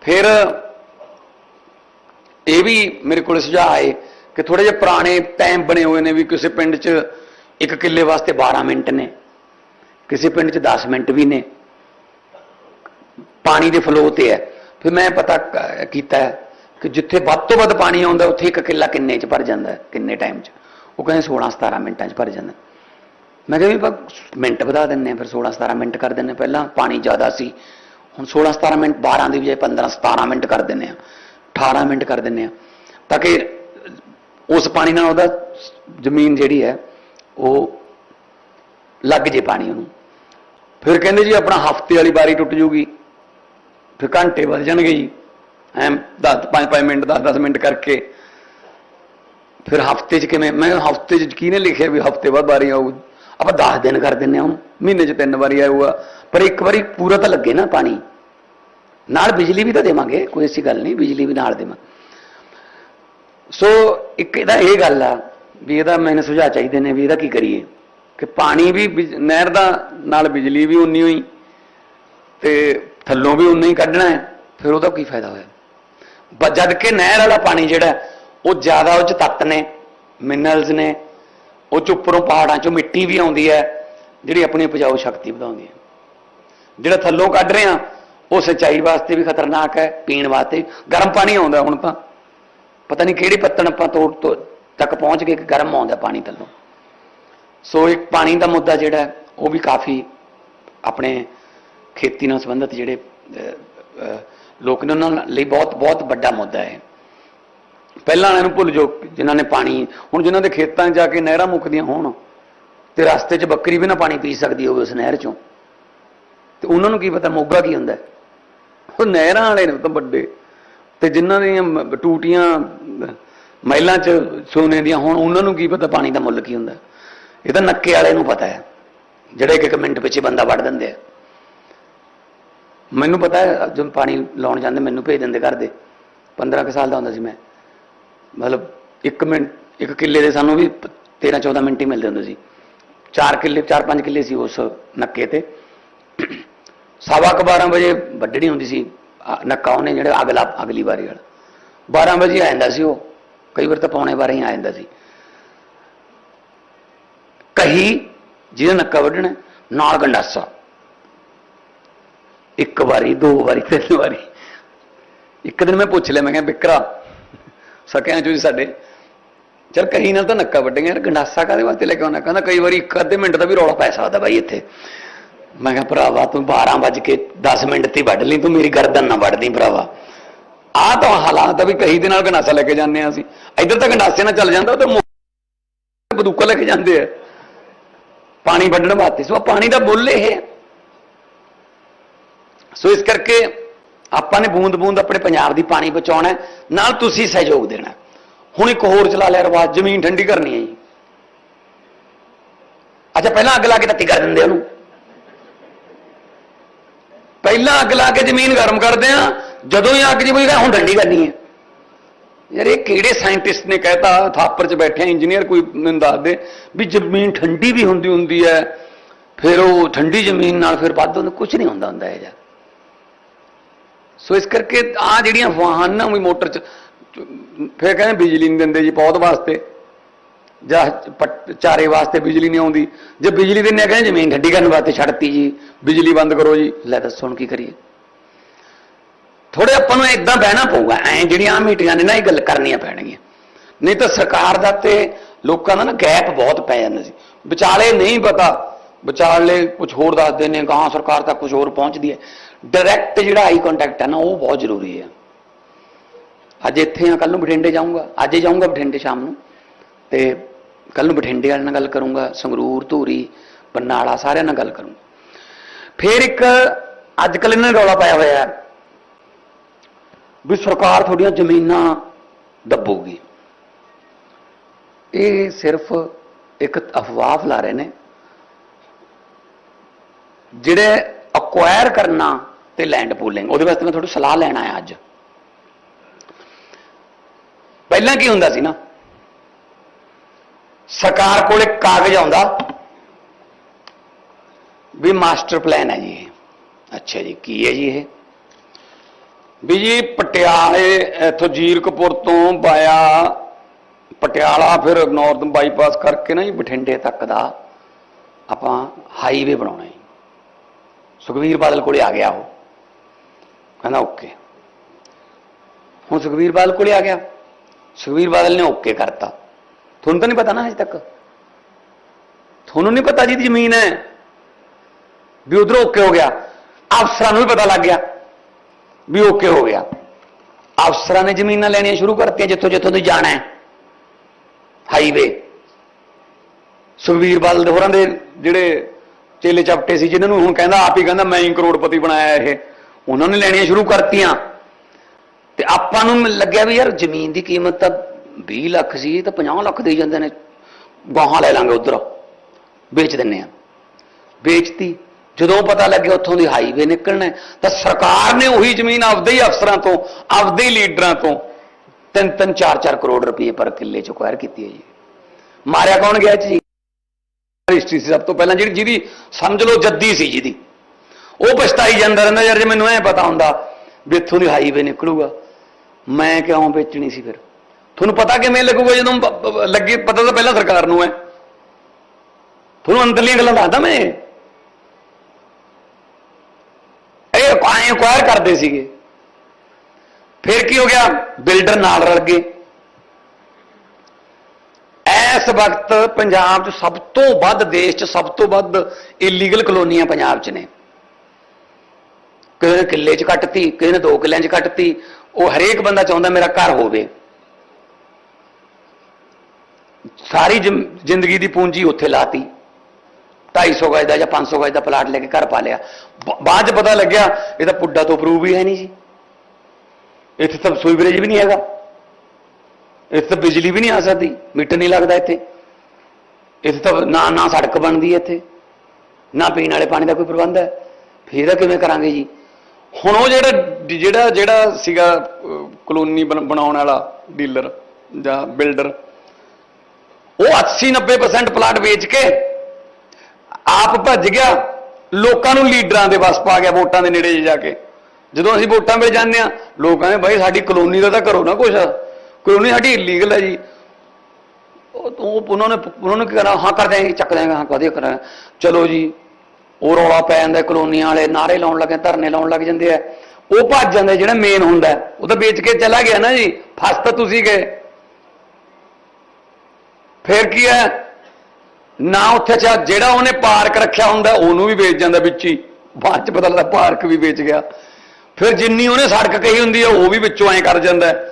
ਫਿਰ ਇਹ ਵੀ ਮੇਰੇ ਕੋਲ ਸੁਝਾਅ ਆਏ ਕਿ ਥੋੜੇ ਜਿਹੇ ਪੁਰਾਣੇ ਟਾਈਮ ਬਣੇ ਹੋਏ ਨੇ ਵੀ ਕਿਸੇ ਪਿੰਡ 'ਚ ਇੱਕ ਕਿੱਲੇ ਵਾਸਤੇ 12 ਮਿੰਟ ਨੇ। ਕਿਸੇ ਪਿੰਡ 'ਚ 10 ਮਿੰਟ ਵੀ ਨੇ। ਪਾਣੀ ਦੇ ਫਲੋ ਤੇ ਹੈ। ਫਿਰ ਮੈਂ ਪਤਾ ਕ- ਕੀਤਾ ਕਿ ਜਿੱਥੇ ਵੱਧ ਤੋਂ ਵੱਧ ਪਾਣੀ ਆਉਂਦਾ, ਉੱਥੇ ਇੱਕ ਕਿੱਲਾ ਕਿੰਨੇ 'ਚ ਭਰ ਜਾਂਦਾ ਕਿੰਨੇ ਟਾਈਮ 'ਚ? ਉਹ ਕਹਿੰਦੇ 16 17 ਮਿੰਟਾਂ 'ਚ ਭਰ ਜਾਂਦਾ ਮੈਂ ਕਿਹਾ ਵੀ ਆਪਾਂ ਮਿੰਟ ਵਧਾ ਦਿੰਨੇ ਆ ਫਿਰ 16 17 ਮਿੰਟ ਕਰ ਦਿੰਨੇ ਪਹਿਲਾਂ ਪਾਣੀ ਜ਼ਿਆਦਾ ਸੀ। ਹੁਣ 16 17 ਮਿੰਟ 12 ਦੀ ਬਜਾਏ 15 17 ਮਿੰਟ ਕਰ ਦਿੰਨੇ ਆ 18 ਮਿੰਟ ਕਰ ਦਿੰਨੇ ਆ ਤਾਂ ਕਿ ਉਸ ਪਾਣੀ ਨਾਲ ਉਹਦਾ ਜ਼ਮੀਨ ਜਿਹੜੀ ਹੈ, ਉਹ ਲੱਗ ਜੇ ਪਾਣੀ ਉਹਨੂੰ। ਫਿਰ ਕਹਿੰਦੇ ਜੀ ਆਪਣਾ ਹਫ਼ਤੇ ਵਾਲੀ ਬਾਰੀ ਟੁੱਟ ਜੂਗੀ। ਫਿਰ ਘੰਟੇ ਵੱਧ ਜਾਣਗੇ ਜੀ। ਐਂ 10 5 5 ਮਿੰਟ 10 10 ਮਿੰਟ ਕਰਕੇ। ਫਿਰ ਹਫ਼ਤੇ 'ਚ ਕਿਵੇਂ? ਮੈਂ ਹਫ਼ਤੇ 'ਚ ਕੀ ਨੇ ਲਿਖਿਆ ਵੀ ਹਫ਼ਤੇ ਬਾਅਦ ਵਾਰੀ ਆਊਗੀ ਆਪਾਂ 10 ਦਿਨ ਕਰ ਦਿੰਨੇ ਆ ਉਹਨੂੰ, ਮਹੀਨੇ 'ਚ ਤਿੰਨ ਵਾਰੀ ਆਊਗਾ, ਪਰ ਇੱਕ ਵਾਰੀ ਪੂਰਾ ਤਾਂ ਲੱਗੇ ਨਾ ਪਾਣੀ। ਨਾਲ ਬਿਜਲੀ ਵੀ ਤਾਂ ਦੇਵਾਂਗੇ, ਕੋਈ ਐਸੀ ਗੱਲ ਨਹੀਂ, ਬਿਜਲੀ ਵੀ ਨਾਲ ਦੇਵਾਂ। ਸੋ ਇੱਕ ਇਹਦਾ ਇਹ ਗੱਲ ਆ, ਵੀ ਇਹਦਾ ਮੈਨੂੰ ਸੁਝਾਅ ਚਾਹੀਦੇ ਨੇ, ਵੀ ਇਹਦਾ ਕੀ ਕਰੀਏ? ਕਿ ਪਾਣੀ ਵੀ ਬਿਜ- ਨਹਿਰ ਦਾ, ਨਾਲ ਬਿਜਲੀ ਵੀ ਉਨੀ ਹੋਈ, ਤੇ ਥੱਲੋਂ ਵੀ ਉਨਾ ਹੀ ਕੱਢਣਾ ਹੈ, ਫਿਰ ਉਹਦਾ ਕੀ ਫਾਇਦਾ ਹੋਇਆ? ਬ- ਜਦ ਕਿ ਨਹਿਰ ਵਾਲਾ ਪਾਣੀ ਜਿਹੜਾ, ਉਹ ਜ਼ਿਆਦਾ ਉਹ ਚ ਤੱਤ ਨੇ, ਮਿਨਰਲਸ ਨੇ ਉਹ ਚ ਉੱਪਰੋਂ ਪਹਾੜਾਂ ਚੋਂ ਮਿੱਟੀ ਵੀ ਆਉਂਦੀ ਹੈ, ਜਿਹੜੀ ਆਪਣੀ ਉਪਜਾਊ ਸ਼ਕਤੀ ਵਧਾਉਂਦੀ ਹੈ। ਜਿਹੜਾ ਥੱਲੋਂ ਕੱਢ ਰਹੇ ਆ ਉਹ ਸਿੰਚਾਈ ਵਾਸਤੇ ਵੀ ਖਤਰਨਾਕ ਹੈ, ਪੀਣ ਵਾਸਤੇ ਗਰਮ ਪਾਣੀ ਆਉਂਦਾ ਹੁਣ ਤਾਂ। ਪਤਾ ਨਹੀਂ ਕਿਹੜੀ ਪੱਤਣ ਆਪਾਂ ਤੋੜ ਤੋਂ ਤੱਕ ਪਹੁੰਚ ਕੇ ਕਿ ਗਰਮ ਆਉਂਦਾ ਪਾਣੀ ਥੱਲੋਂ। ਸੋ ਇੱਕ ਪਾਣੀ ਦਾ ਮੁੱਦਾ ਜਿਹੜਾ ਉਹ ਵੀ ਕਾਫੀ ਆਪਣੇ ਖੇਤੀ ਨਾਲ ਸੰਬੰਧਿਤ ਜਿਹੜੇ ਲੋਕ ਨੇ ਉਹਨਾਂ ਲਈ ਬਹੁਤ ਬਹੁਤ ਵੱਡਾ ਮੁੱਦਾ ਹੈ। ਪਹਿਲਾਂ ਵਾਲਿਆਂ ਨੂੰ ਭੁੱਲ ਜਾਓ ਜਿਨ੍ਹਾਂ ਨੇ ਪਾਣੀ, ਹੁਣ ਜਿਨ੍ਹਾਂ ਦੇ ਖੇਤਾਂ 'ਚ ਜਾ ਕੇ ਨਹਿਰਾਂ ਮੁੱਕਦੀਆਂ ਹੋਣ ਤੇ ਰਸਤੇ 'ਚ ਬੱਕਰੀ ਵੀ ਨਾ ਪਾਣੀ ਪੀ ਸਕਦੀ ਹੋਵੇ ਉਸ ਨਹਿਰ 'ਚੋਂ। ਤੇ ਉਹਨਾਂ ਨੂੰ ਕੀ ਪਤਾ ਮੋਗਾ ਕੀ ਹੁੰਦਾ। ਉਹ ਨਹਿਰਾਂ ਵਾਲੇ ਨੇ ਤਾਂ ਵੱਡੇ। ਤੇ ਜਿਨ੍ਹਾਂ ਦੀਆਂ ਟੂਟੀਆਂ ਮਹਿਲਾਂ 'ਚ ਸੋਨੇ ਦੀਆਂ ਹੁਣ, ਉਹਨਾਂ ਨੂੰ ਕੀ ਪਤਾ ਪਾਣੀ ਦਾ ਮੁੱਲ ਕੀ ਹੁੰਦਾ। ਇਹ ਤਾਂ ਨੱਕੇ ਵਾਲੇ ਨੂੰ ਪਤਾ ਹੈ, ਜਿਹੜੇ ਇੱਕ ਇੱਕ ਮਿੰਟ ਪਿੱਛੇ ਬੰਦਾ ਵੜ ਦਿੰਦੇ ਆ। ਮੈਨੂੰ ਪਤਾ ਹੈ, ਜਦੋਂ ਪਾਣੀ ਲਾਉਣ ਜਾਂਦੇ, ਮੈਨੂੰ ਭੇਜ ਦਿੰਦੇ ਘਰ ਦੇ। 15 ਕੁ ਸਾਲ ਦਾ ਹੁੰਦਾ ਸੀ ਮੈਂ। ਮਤਲਬ 1 ਮਿੰਟ, ਇੱਕ ਕਿੱਲੇ ਦੇ ਸਾਨੂੰ ਵੀ 13 14 ਮਿੰਟ ਹੀ ਮਿਲਦੇ ਹੁੰਦੇ ਸੀ। 4 ਕਿੱਲੇ 4-5 ਕਿੱਲੇ ਸੀ ਉਸ ਨੱਕੇ ਤੇ। ਸਵਾ ਕੁ 12 ਵਜੇ ਵੱਢਣੀ ਹੁੰਦੀ ਸੀ, ਆ ਨੱਕਾ ਉਹਨੇ ਜਿਹੜਾ ਅਗਲਾ, ਅਗਲੀ ਵਾਰੀ ਵਾਲਾ। 12 ਵਜੇ ਆ ਜਾਂਦਾ ਸੀ ਉਹ। ਕਈ ਵਾਰ ਤਾਂ ਪੌਣੇ 12 ਹੀ ਆ ਜਾਂਦਾ ਸੀ। ਕਹੀ ਜਿਹਦਾ ਨੱਕਾ ਵੱਢਣਾ, ਨਾਲ ਗੰਡਾਸਾ। ਇੱਕ ਵਾਰੀ, ਦੋ ਵਾਰੀ, ਤਿੰਨ ਵਾਰੀ। ਇੱਕ ਦਿਨ ਮੈਂ ਪੁੱਛ ਲਿਆ, ਮੈਂ ਕਿਹਾ, ਬਿਕਰਾ ਸਕਿਆਂ ਚੋਂ ਸਾਡੇ। ਚਲ ਕਹੀ ਨਾਲ ਤਾਂ ਨੱਕਾ ਵੱਢੇਗਾ ਯਾਰ ਗੰਡਾਸਾ ਕਾਦੇ ਵਾਸਤੇ ਲੈ ਕੇ ਆਉਣਾ ਕਹਿੰਦਾ ਕਈ ਵਾਰੀ ਇੱਕ ਅੱਧੇ ਮਿੰਟ ਦਾ ਵੀ ਰੌਲਾ ਪੈ ਸਕਦਾ ਬਾਈ ਇੱਥੇ। ਮੈਂ ਕਿਹਾ, ਭਰਾਵਾ, ਤੂੰ 12 ਵੱਜ ਕੇ 10 ਮਿੰਟ ਤੇ ਵੱਢ ਲਈ, ਤੂੰ ਮੇਰੀ ਗਰਦਨ ਨਾ ਵੱਢ ਭਰਾਵਾ। ਆਹ ਤਾਂ ਹਾਲਾਤ ਆ ਵੀ ਕਹੀ ਦੇ ਨਾਲ ਗੰਡਾਸਾ ਲੈ ਕੇ ਜਾਂਦੇ ਆ ਅਸੀਂ। ਇੱਧਰ ਤਾਂ ਗੰਡਾਸੇ ਨਾਲ ਚੱਲ ਜਾਂਦਾ ਉਧਰ ਬਦੂਕਾ ਲੈ ਕੇ ਜਾਂਦੇ ਆ। ਪਾਣੀ ਵੱਢਣ ਵਾਸਤੇ। ਸੋ ਪਾਣੀ ਦਾ ਬੁੱਲ ਇਹ ਹੈ। ਸੋ ਇਸ ਕਰਕੇ ਆਪਾਂ ਨੇ ਬੂੰਦ ਬੂੰਦ ਆਪਣੇ ਪੰਜਾਬ ਦੀ ਪਾਣੀ ਬਚਾਉਣਾ ਨਾਲ ਤੁਸੀਂ ਸਹਿਯੋਗ ਦੇਣਾ ਹੁਣ ਇੱਕ ਹੋਰ ਚਲਾ ਲਿਆ ਰਵਾਜ, ਜ਼ਮੀਨ ਠੰਡੀ ਕਰਨੀ ਹੈ ਜੀ। ਅੱਛਾ, ਪਹਿਲਾਂ ਅੱਗ ਲਾ ਕੇ ਤੱਤੀ ਕਰ ਦਿੰਦੇ ਉਹਨੂੰ। ਪਹਿਲਾਂ ਅੱਗ ਲਾ ਕੇ ਜ਼ਮੀਨ ਗਰਮ ਕਰਦੇ ਆ, ਜਦੋਂ ਹੀ ਅੱਗ ਜੀ ਬੁਝਦਾ ਹੁਣ ਠੰਡੀ ਕਰਨੀ ਹੈ। ਯਾਰ, ਇਹ ਕਿਹੜੇ ਸਾਇੰਟਿਸਟ ਨੇ ਕਹਿਤਾ, ਥਾਪਰ 'ਚ ਬੈਠੇ ਇੰਜੀਨੀਅਰ ਕੋਈ ਮੈਨੂੰ ਦੱਸ ਦੇ, ਵੀ ਜ਼ਮੀਨ ਠੰਡੀ ਵੀ ਹੁੰਦੀ ਹੁੰਦੀ ਹੈ, ਫਿਰ ਉਹ ਠੰਡੀ ਜ਼ਮੀਨ ਨਾਲ ਫਿਰ ਵੱਧ ਹੁੰਦਾ ਕੁਝ ਨਹੀਂ ਹੁੰਦਾ ਹੁੰਦਾ ਇਹ ਜਿਹਾ। ਸੋ ਇਸ ਕਰਕੇ ਆ ਜਿਹੜੀਆਂ ਅਫਵਾਹਾਂ ਨਾ ਵੀ ਮੋਟਰ 'ਚ, ਫਿਰ ਕਹਿੰਦੇ ਬਿਜਲੀ ਨਹੀਂ ਦਿੰਦੇ ਜੀ ਪੌਦ ਵਾਸਤੇ। ਜਾਂ ਪੱਟ- ਚਾਰੇ ਵਾਸਤੇ ਬਿਜਲੀ ਨਹੀਂ ਆਉਂਦੀ। ਜੇ ਬਿਜਲੀ ਦਿੰਦੇ ਆ, ਕਹਿੰਦੇ ਜ਼ਮੀਨ ਠੰਡੀ ਕਰਨ ਵਾਸਤੇ ਛੱਡਤੀ ਜੀ। ਬਿਜਲੀ ਬੰਦ ਕਰੋ ਜੀ। ਲੈ ਦੱਸੋ ਹੁਣ ਕੀ ਕਰੀਏ। ਥੋੜੇ ਆਪਾਂ ਨੂੰ ਇਦਾਂ ਬਹਿਣਾ ਪਊਗਾ। ਐ ਜਿਹੜੀਆਂ ਮੀਟਿੰਗਾਂ ਨੇ ਨਾ, ਇਹ ਗੱਲ ਕਰਨੀਆਂ ਪੈਣਗੀਆਂ। ਨਹੀਂ ਤਾਂ ਸਰਕਾਰ ਦਾ ਤੇ ਲੋਕਾਂ ਦਾ ਨਾ ਗੈਪ ਬਹੁਤ ਪੈ ਜਾਂਦਾ ਸੀ। ਵਿਚਾਲੇ ਨਹੀਂ ਪਤਾ। ਵਿਚਾਲੇ ਕੁਝ ਹੋਰ ਦੱਸਦੇ ਨੇ ਗਾਂ ਸਰਕਾਰ ਤੱਕ ਕੁਝ ਹੋਰ ਪਹੁੰਚਦੀ ਹੈ। ਡਾਇਰੈਕਟ ਜਿਹੜਾ ਆਈ ਕੰਟੈਕਟ ਹੈ ਨਾ, ਉਹ ਬਹੁਤ ਜ਼ਰੂਰੀ ਹੈ ਅੱਜ ਇੱਥੇ ਆ ਕੱਲ ਨੂੰ ਬਠਿੰਡੇ ਜਾਊਂਗਾ। ਅੱਜ ਹੀ ਜਾਊਂਗਾ ਬਠਿੰਡੇ ਸ਼ਾਮ ਨੂੰ। ਤੇ ਕੱਲ ਨੂੰ ਬਠਿੰਡੇ ਵਾਲਿਆਂ ਨਾਲ ਗੱਲ ਕਰੂੰਗਾ, ਸੰਗਰੂਰ, ਧੂਰੀ, ਬਰਨਾਲਾ, ਸਾਰਿਆਂ ਨਾਲ ਗੱਲ ਕਰੂੰਗਾ। ਫਿਰ ਇੱਕ ਅੱਜ ਕੱਲ ਇਹਨਾਂ ਨੇ ਰੌਲਾ ਪਾਇਆ ਹੋਇਆ ਹੈ ਵੀ ਸਰਕਾਰ ਤੁਹਾਡੀਆਂ ਜ਼ਮੀਨਾਂ ਦੱਬੂਗੀ। ਇਹ ਸਿਰਫ ਇੱਕ ਅਫਵਾਹ ਫੈਲਾ ਰਹੇ ਨੇ। ਜਿਹੜੇ ਅਕਵਾਇਰ ਕਰਨਾ ਤੇ ਲੈਂਡ ਪੂਲਿੰਗ ਉਹਦੇ ਵਾਸਤੇ ਮੈਂ ਤੁਹਾਡੀ ਸਲਾਹ ਲੈਣ ਆਇਆ ਅੱਜ। ਪਹਿਲਾਂ ਕੀ ਹੁੰਦਾ ਸੀ ਨਾ? ਸਰਕਾਰ ਕੋਲ ਇੱਕ ਕਾਗਜ਼ ਆਉਂਦਾ ਵੀ ਮਾਸਟਰ ਪਲਾਨ ਹੈ ਜੀ ਇਹ। ਅੱਛਾ ਜੀ, ਕੀ ਹੈ ਜੀ ਇਹ? ਵੀ ਜੀ ਪਟਿਆਲੇ, ਇੱਥੋਂ ਜੀਰਕਪੁਰ ਤੋਂ ਬਾਇਆ ਪਟਿਆਲਾ, ਫਿਰ ਨਾਰਥ ਬਾਈਪਾਸ ਕਰਕੇ ਨਾ ਜੀ ਬਠਿੰਡੇ ਤੱਕ ਦਾ ਆਪਾਂ ਹਾਈਵੇ ਬਣਾਉਣਾ ਹੈ ਸੁਖਵੀਰ ਬਾਦਲ ਕੋਲੇ ਆ ਗਿਆ ਉਹ। ਕਹਿੰਦਾ ਓਕੇ। ਹੁਣ ਸੁਖਵੀਰ ਬਾਦਲ ਕੋਲੇ ਆ ਗਿਆ। ਸੁਖਵੀਰ ਬਾਦਲ ਨੇ ਓਕੇ ਕਰਤਾ। ਤੁਹਾਨੂੰ ਤਾਂ ਨਹੀਂ ਪਤਾ ਨਾ ਅਜੇ ਤੱਕ? ਤੁਹਾਨੂੰ ਨਹੀਂ ਪਤਾ ਜਿਹਦੀ ਜ਼ਮੀਨ ਹੈ? ਵੀ ਉਧਰੋਂ ਓਕੇ ਹੋ ਗਿਆ। ਅਫਸਰਾਂ ਨੂੰ ਵੀ ਪਤਾ ਲੱਗ ਗਿਆ ਵੀ ਓਕੇ ਹੋ ਗਿਆ। ਅਫਸਰਾਂ ਨੇ ਜ਼ਮੀਨਾਂ ਲੈਣੀਆਂ ਸ਼ੁਰੂ ਕਰਤੀਆਂ ਜਿੱਥੋਂ ਜਿੱਥੋਂ ਤੁਸੀਂ ਜਾਣਾ ਹੈ। ਹਾਈਵੇ। ਸੁਖਵੀਰ ਬਾਦਲ ਦੇ ਹੋਰਾਂ ਦੇ ਜਿਹੜੇ ਚੇਲੇ ਚਪਟੇ ਸੀ ਜਿਨ੍ਹਾਂ ਨੂੰ ਹੁਣ ਕਹਿੰਦਾ ਆਪ ਹੀ ਕਹਿੰਦਾ ਮੈਂ ਹੀ ਕਰੋੜਪਤੀ ਬਣਾਇਆ ਇਹ। ਉਹਨਾਂ ਨੇ ਲੈਣੀਆਂ ਸ਼ੁਰੂ ਕਰਤੀਆਂ। ਤੇ ਆਪਾਂ ਨੂੰ ਲੱਗਿਆ ਵੀ ਯਾਰ ਜ਼ਮੀਨ ਦੀ ਕੀਮਤ ਤਾਂ 20 ਲੱਖ ਸੀ, ਤਾਂ 50 ਲੱਖ ਦੇ ਜਾਂਦੇ ਨੇ। ਗਾਹਾਂ ਲੈ ਲਾਂਗੇ ਉਧਰ। ਵੇਚ ਦਿੰਨੇ ਆ ਵੇਚਤੀ। ਜਦੋਂ ਪਤਾ ਲੱਗਿਆ ਉੱਥੋਂ ਦੀ ਹਾਈਵੇ ਨਿਕਲਣਾ, ਤਾਂ ਸਰਕਾਰ ਨੇ ਉਹੀ ਜ਼ਮੀਨ ਆਪਦੇ ਹੀ ਅਫਸਰਾਂ ਤੋਂ, ਆਪਦੇ ਹੀ ਲੀਡਰਾਂ ਤੋਂ 3-3 4-4 ਕਰੋੜ ਰੁਪਏ ਪਰ ਕਿੱਲੇ ਚ ਅਕਵਾਇਰ ਕੀਤੀ ਹੈ ਜੀ। ਮਾਰਿਆ ਕੌਣ ਗਿਆ ਜੀ? ਹਿਸਟਰੀ ਸੀ ਸਭ ਤੋਂ ਪਹਿਲਾਂ, ਜਿਹੜੀ ਜਿਹਦੀ ਸਮਝ ਲਓ ਜੱਦੀ ਸੀ ਜਿਹਦੀ। ਉਹ ਪਛਤਾਈ ਜਾਂਦਾ ਰਹਿੰਦਾ ਯਾਰ ਜੇ ਮੈਨੂੰ ਐ ਪਤਾ ਹੁੰਦਾ ਵੀ ਇੱਥੋਂ ਦੀ ਹਾਈਵੇ ਨਿਕਲੂਗਾ। ਮੈਂ ਕਿਉਂ ਵੇਚਣੀ ਸੀ ਫਿਰ? ਤੁਹਾਨੂੰ ਪਤਾ ਕਿਵੇਂ ਲੱਗੂਗਾ ਜਦੋਂ ਬ- ਲੱਗੀ? ਪਤਾ ਤਾਂ ਪਹਿਲਾਂ ਸਰਕਾਰ ਨੂੰ ਹੈ। ਤੁਹਾਨੂੰ ਅੰਦਰਲੀਆਂ ਗੱਲਾਂ ਦੱਸਦਾ ਮੈਂ। ਇਹ ਆਏ ਅਕਵਾਇਰ ਕਰਦੇ ਸੀਗੇ। ਫਿਰ ਕੀ ਹੋ ਗਿਆ? ਬਿਲਡਰ ਨਾਲ ਰਲ ਗਏ। ਇਸ ਵਕਤ ਪੰਜਾਬ 'ਚ ਸਭ ਤੋਂ ਵੱਧ, ਦੇਸ਼ 'ਚ ਸਭ ਤੋਂ ਵੱਧ ਇਲੀਗਲ ਕਲੋਨੀਆਂ ਪੰਜਾਬ 'ਚ ਨੇ। ਕਿਸੇ ਨੇ ਕਿੱਲੇ 'ਚ ਕੱਟਤੀ, ਕਿਸੇ ਨੇ ਦੋ ਕਿੱਲਿਆਂ 'ਚ ਕੱਟਤੀ, ਉਹ ਹਰੇਕ ਬੰਦਾ ਚਾਹੁੰਦਾ ਮੇਰਾ ਘਰ ਹੋਵੇ। ਸਾਰੀ ਜ਼ਿੰਦਗੀ ਦੀ ਪੂੰਜੀ ਉੱਥੇ ਲਾਤੀ। 250 ਗਜ ਦਾ ਜਾਂ 500 ਗਜ ਦਾ ਪਲਾਟ ਲੈ ਕੇ ਘਰ ਪਾ ਲਿਆ ਬਾਅਦ 'ਚ ਪਤਾ ਲੱਗਿਆ, ਇਹ ਤਾਂ ਪੁੱਡਾ ਤੋਂ ਪ੍ਰੂਵ ਹੀ ਹੈ ਨਹੀਂ ਜੀ। ਇੱਥੇ ਤਾਂ ਸੂਈਵਰੇਜ ਵੀ ਨਹੀਂ ਹੈਗਾ। ਇੱਥੇ ਤਾਂ ਬਿਜਲੀ ਵੀ ਨਹੀਂ ਆ ਸਕਦੀ, ਮੀਟਰ ਨਹੀਂ ਲੱਗਦਾ ਇੱਥੇ। ਇੱਥੇ ਤਾਂ ਨਾ ਨਾ ਸੜਕ ਬਣਦੀ ਹੈ ਇੱਥੇ। ਨਾ ਪੀਣ ਵਾਲੇ ਪਾਣੀ ਦਾ ਕੋਈ ਪ੍ਰਬੰਧ ਹੈ। ਫਿਰ ਇਹਦਾ ਕਿਵੇਂ ਕਰਾਂਗੇ ਜੀ? ਹੁਣ ਉਹ ਜਿਹੜਾ ਜਿਹੜਾ ਜਿਹੜਾ ਸੀਗਾ ਕਲੋਨੀ ਬਣ- ਬਣਾਉਣ ਵਾਲਾ ਡੀਲਰ ਜਾਂ ਬਿਲਡਰ, ਉਹ 80 90% ਪਲਾਟ ਵੇਚ ਕੇ ਆਪ ਭੱਜ ਗਿਆ, ਲੋਕਾਂ ਨੂੰ ਲੀਡਰਾਂ ਦੇ ਵਸ ਪਾ ਗਿਆ ਵੋਟਾਂ ਦੇ ਨੇੜੇ ਜਾ ਕੇ। ਜਦੋਂ ਅਸੀਂ ਵੋਟਾਂ ਵੇਲੇ ਜਾਂਦੇ ਆ ਲੋਕਾਂ ਨੇ ਬਾਈ ਸਾਡੀ ਕਲੋਨੀ ਦਾ ਤਾਂ ਕਰੋ ਨਾ ਕੁਛ ਕਲੋਨੀ ਸਾਡੀ ਇਲੀਗਲ ਹੈ ਜੀ। ਉਹ ਉਹਨਾਂ ਨੇ ਉਹਨਾਂ ਨੇ ਕੀ ਕਰਾ ਹਾਂ, ਕਰ ਦਿਆਂਗੇ, ਚੱਕ ਦਿਆਂਗੇ, ਹਾਂ ਕਦੇ ਕਰਾਂ ਚਲੋ ਜੀ ਉਹ ਰੌਲਾ ਪੈ ਜਾਂਦਾ, ਕਲੋਨੀਆਂ ਵਾਲੇ ਨਾਰੇ ਲਾਉਣ ਲੱਗੇ, ਧਰਨੇ ਲਾਉਣ ਲੱਗ ਜਾਂਦੇ ਆ। ਉਹ ਭੱਜ ਜਾਂਦੇ ਜਿਹੜਾ ਮੇਨ ਹੁੰਦਾ ਉਹ ਤਾਂ ਵੇਚ ਕੇ ਚਲਾ ਗਿਆ ਨਾ ਜੀ। ਫਸ ਤਾਂ ਤੁਸੀਂ ਗਏ। ਫਿਰ ਕੀ ਹੈ? ਨਾ ਉੱਥੇ ਚਾ ਜਿਹੜਾ ਉਹਨੇ ਪਾਰਕ ਰੱਖਿਆ ਹੁੰਦਾ, ਉਹਨੂੰ ਵੀ ਵੇਚ ਜਾਂਦਾ ਵਿੱਚ ਹੀ। ਬਾਅਦ ਚ ਪਤਾ ਲੱਗਦਾ ਪਾਰਕ ਵੀ ਵੇਚ ਗਿਆ। ਫਿਰ ਜਿੰਨੀ ਉਹਨੇ ਸੜਕ ਕਹੀ ਹੁੰਦੀ ਹੈ ਉਹ ਵੀ ਵਿੱਚੋਂ ਐ ਕਰ ਜਾਂਦਾ ਹੈ।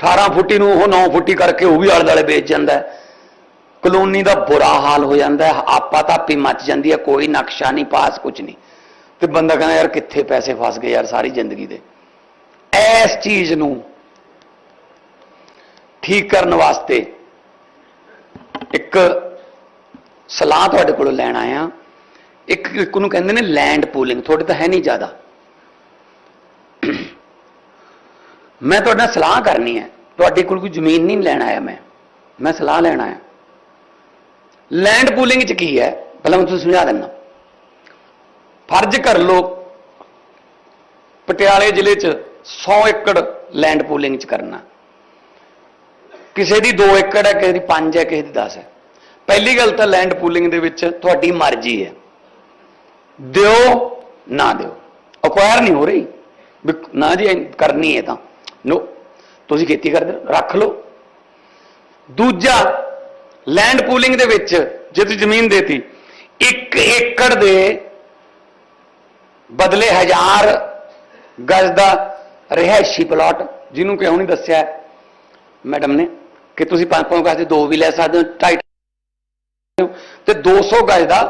18 ਫੁੱਟੀ ਨੂੰ ਉਹ 9 ਫੁੱਟੀ ਕਰਕੇ ਉਹ ਵੀ ਆਲੇ ਦੁਆਲੇ ਵੇਚ ਜਾਂਦਾ ਕਲੋਨੀ ਦਾ ਬੁਰਾ ਹਾਲ ਹੋ ਜਾਂਦਾ ਹੈ, ਆਪਾ ਤਾਪੀ ਮੱਚ ਜਾਂਦੀ ਹੈ, ਕੋਈ ਨਕਸ਼ਾ ਨਹੀਂ, ਪਾਸ ਕੁਝ ਨਹੀਂ। ਤੇ ਬੰਦਾ ਕਹਿੰਦਾ, ਯਾਰ, ਕਿੱਥੇ ਪੈਸੇ ਫਸ ਗਏ ਯਾਰ ਸਾਰੀ ਜ਼ਿੰਦਗੀ ਦੇ? ਇਸ ਚੀਜ਼ ਨੂੰ ਠੀਕ ਕਰਨ ਵਾਸਤੇ ਇੱਕ ਸਲਾਹ ਤੁਹਾਡੇ ਕੋਲੋਂ ਲੈਣ ਆਇਆ ਇੱਕ ਇੱਕ ਨੂੰ ਕਹਿੰਦੇ ਨੇ ਲੈਂਡ ਪੂਲਿੰਗ ਤੁਹਾਡੇ ਤਾਂ ਹੈ ਨਹੀਂ ਜ਼ਿਆਦਾ। ਮੈਂ ਤੁਹਾਡੇ ਨਾਲ ਸਲਾਹ ਕਰਨੀ ਹੈ। ਤੁਹਾਡੇ ਕੋਲ ਕੋਈ ਜ਼ਮੀਨ ਨਹੀਂ ਲੈਣ ਆਇਆ ਮੈਂ। ਮੈਂ ਸਲਾਹ ਲੈਣ ਆਇਆ। ਲੈਂਡ ਪੂਲਿੰਗ ਚ ਕੀ ਹੈ? ਪਹਿਲਾਂ ਮੈਂ ਤੁਹਾਨੂੰ ਸਮਝਾ ਦਿੰਦਾ। ਫਰਜ਼ ਕਰ ਲਓ ਪਟਿਆਲੇ ਜ਼ਿਲ੍ਹੇ ਚ 100 ਏਕੜ ਲੈਂਡ ਪੂਲਿੰਗ ਚ ਕਰਨਾ। ਕਿਸੇ ਦੀ 2 ਏਕੜ ਹੈ ਕਿਸੇ ਦੀ 5 ਹੈ ਕਿਸੇ ਦੀ 10 ਹੈ। ਪਹਿਲੀ ਗੱਲ ਤਾਂ ਲੈਂਡ ਪੂਲਿੰਗ ਦੇ ਵਿੱਚ ਤੁਹਾਡੀ ਮਰਜ਼ੀ ਹੈ। ਦਿਓ ਨਾ ਦਿਓ। ਅਕਵਾਇਰ ਨਹੀਂ ਹੋ ਰਹੀ। ਨਾ ਜੀ ਕਰਨੀ ਹੈ ਤਾਂ। ਨੋ ਤੁਸੀਂ ਖੇਤੀ ਕਰਦੇ ਰਹੋ, ਰੱਖ ਲਓ। ਦੂਜਾ ਲੈਂਡ ਪੂਲਿੰਗ ਦੇ ਵਿੱਚ ਜੇ ਤੁਸੀਂ ਜ਼ਮੀਨ ਦੇਤੀ 1 ਏਕੜ ਦੇ ਬਦਲੇ ਹਜ਼ਾਰ ਗਜ ਦਾ ਰਹਿائشੀ ਪਲਾਟ ਜਿਹਨੂੰ ਕਿਉਂ ਨਹੀਂ ਦੱਸਿਆ ਮੈਡਮ ਨੇ, ਕਿ ਤੁਸੀਂ 5-5 ਗਜ ਦੇ ਦੋ ਵੀ ਲੈ ਸਕਦੇ ਹੋ ਟਾਈਟ ਤੇ 200 ਗਜ ਦਾ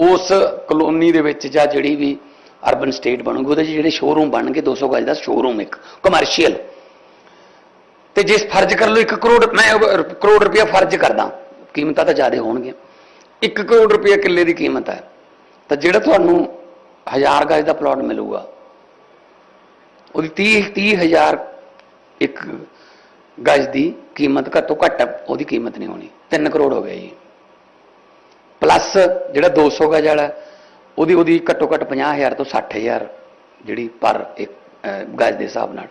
ਉਸ ਕਲੋਨੀ ਦੇ ਵਿੱਚ ਜਾਂ ਜਿਹੜੀ ਵੀ ਅਰਬਨ ਸਟੇਟ ਬਣੂਗੀ, ਉਹਦੇ ਜਿਹੜੇ ਸ਼ੋਰੂਮ ਬਣਨਗੇ 200 ਗਜ ਦਾ ਸ਼ੋਰੂਮ ਇੱਕ ਕਮਰਸ਼ੀਅਲ ਤੇ ਜਿਸ ਫਰਜ਼ ਕਰ ਲਓ 1 ਕਰੋੜ, ਮੈਂ ਕਰੋੜ ਰੁਪਇਆ ਫਰਜ਼ ਕਰਦਾ। ਕੀਮਤਾਂ ਤਾਂ ਜ਼ਿਆਦਾ ਹੋਣਗੀਆਂ। 1 ਕਰੋੜ ਰੁਪਇਆ ਕਿੱਲੇ ਦੀ ਕੀਮਤ ਹੈ। ਤਾਂ ਜਿਹੜਾ ਤੁਹਾਨੂੰ 1000 ਗਜ ਦਾ ਪਲਾਟ ਮਿਲੂਗਾ, ਉਹਦੀ 30 30000 ਇੱਕ ਗਜ ਦੀ ਕੀਮਤ ਘੱਟੋ ਘੱਟ ਉਹਦੀ ਕੀਮਤ ਨਹੀਂ ਹੋਣੀ। 3 ਕਰੋੜ ਹੋ ਗਿਆ ਜੀ। ਪਲੱਸ ਜਿਹੜਾ 200 ਗਜ ਵਾਲਾ, ਉਹਦੀ ਉਹਦੀ ਘੱਟੋ ਘੱਟ 50000 ਤੋਂ 60000 ਜਿਹੜੀ ਪਰ ਇੱਕ ਗਜ ਦੇ ਹਿਸਾਬ ਨਾਲ।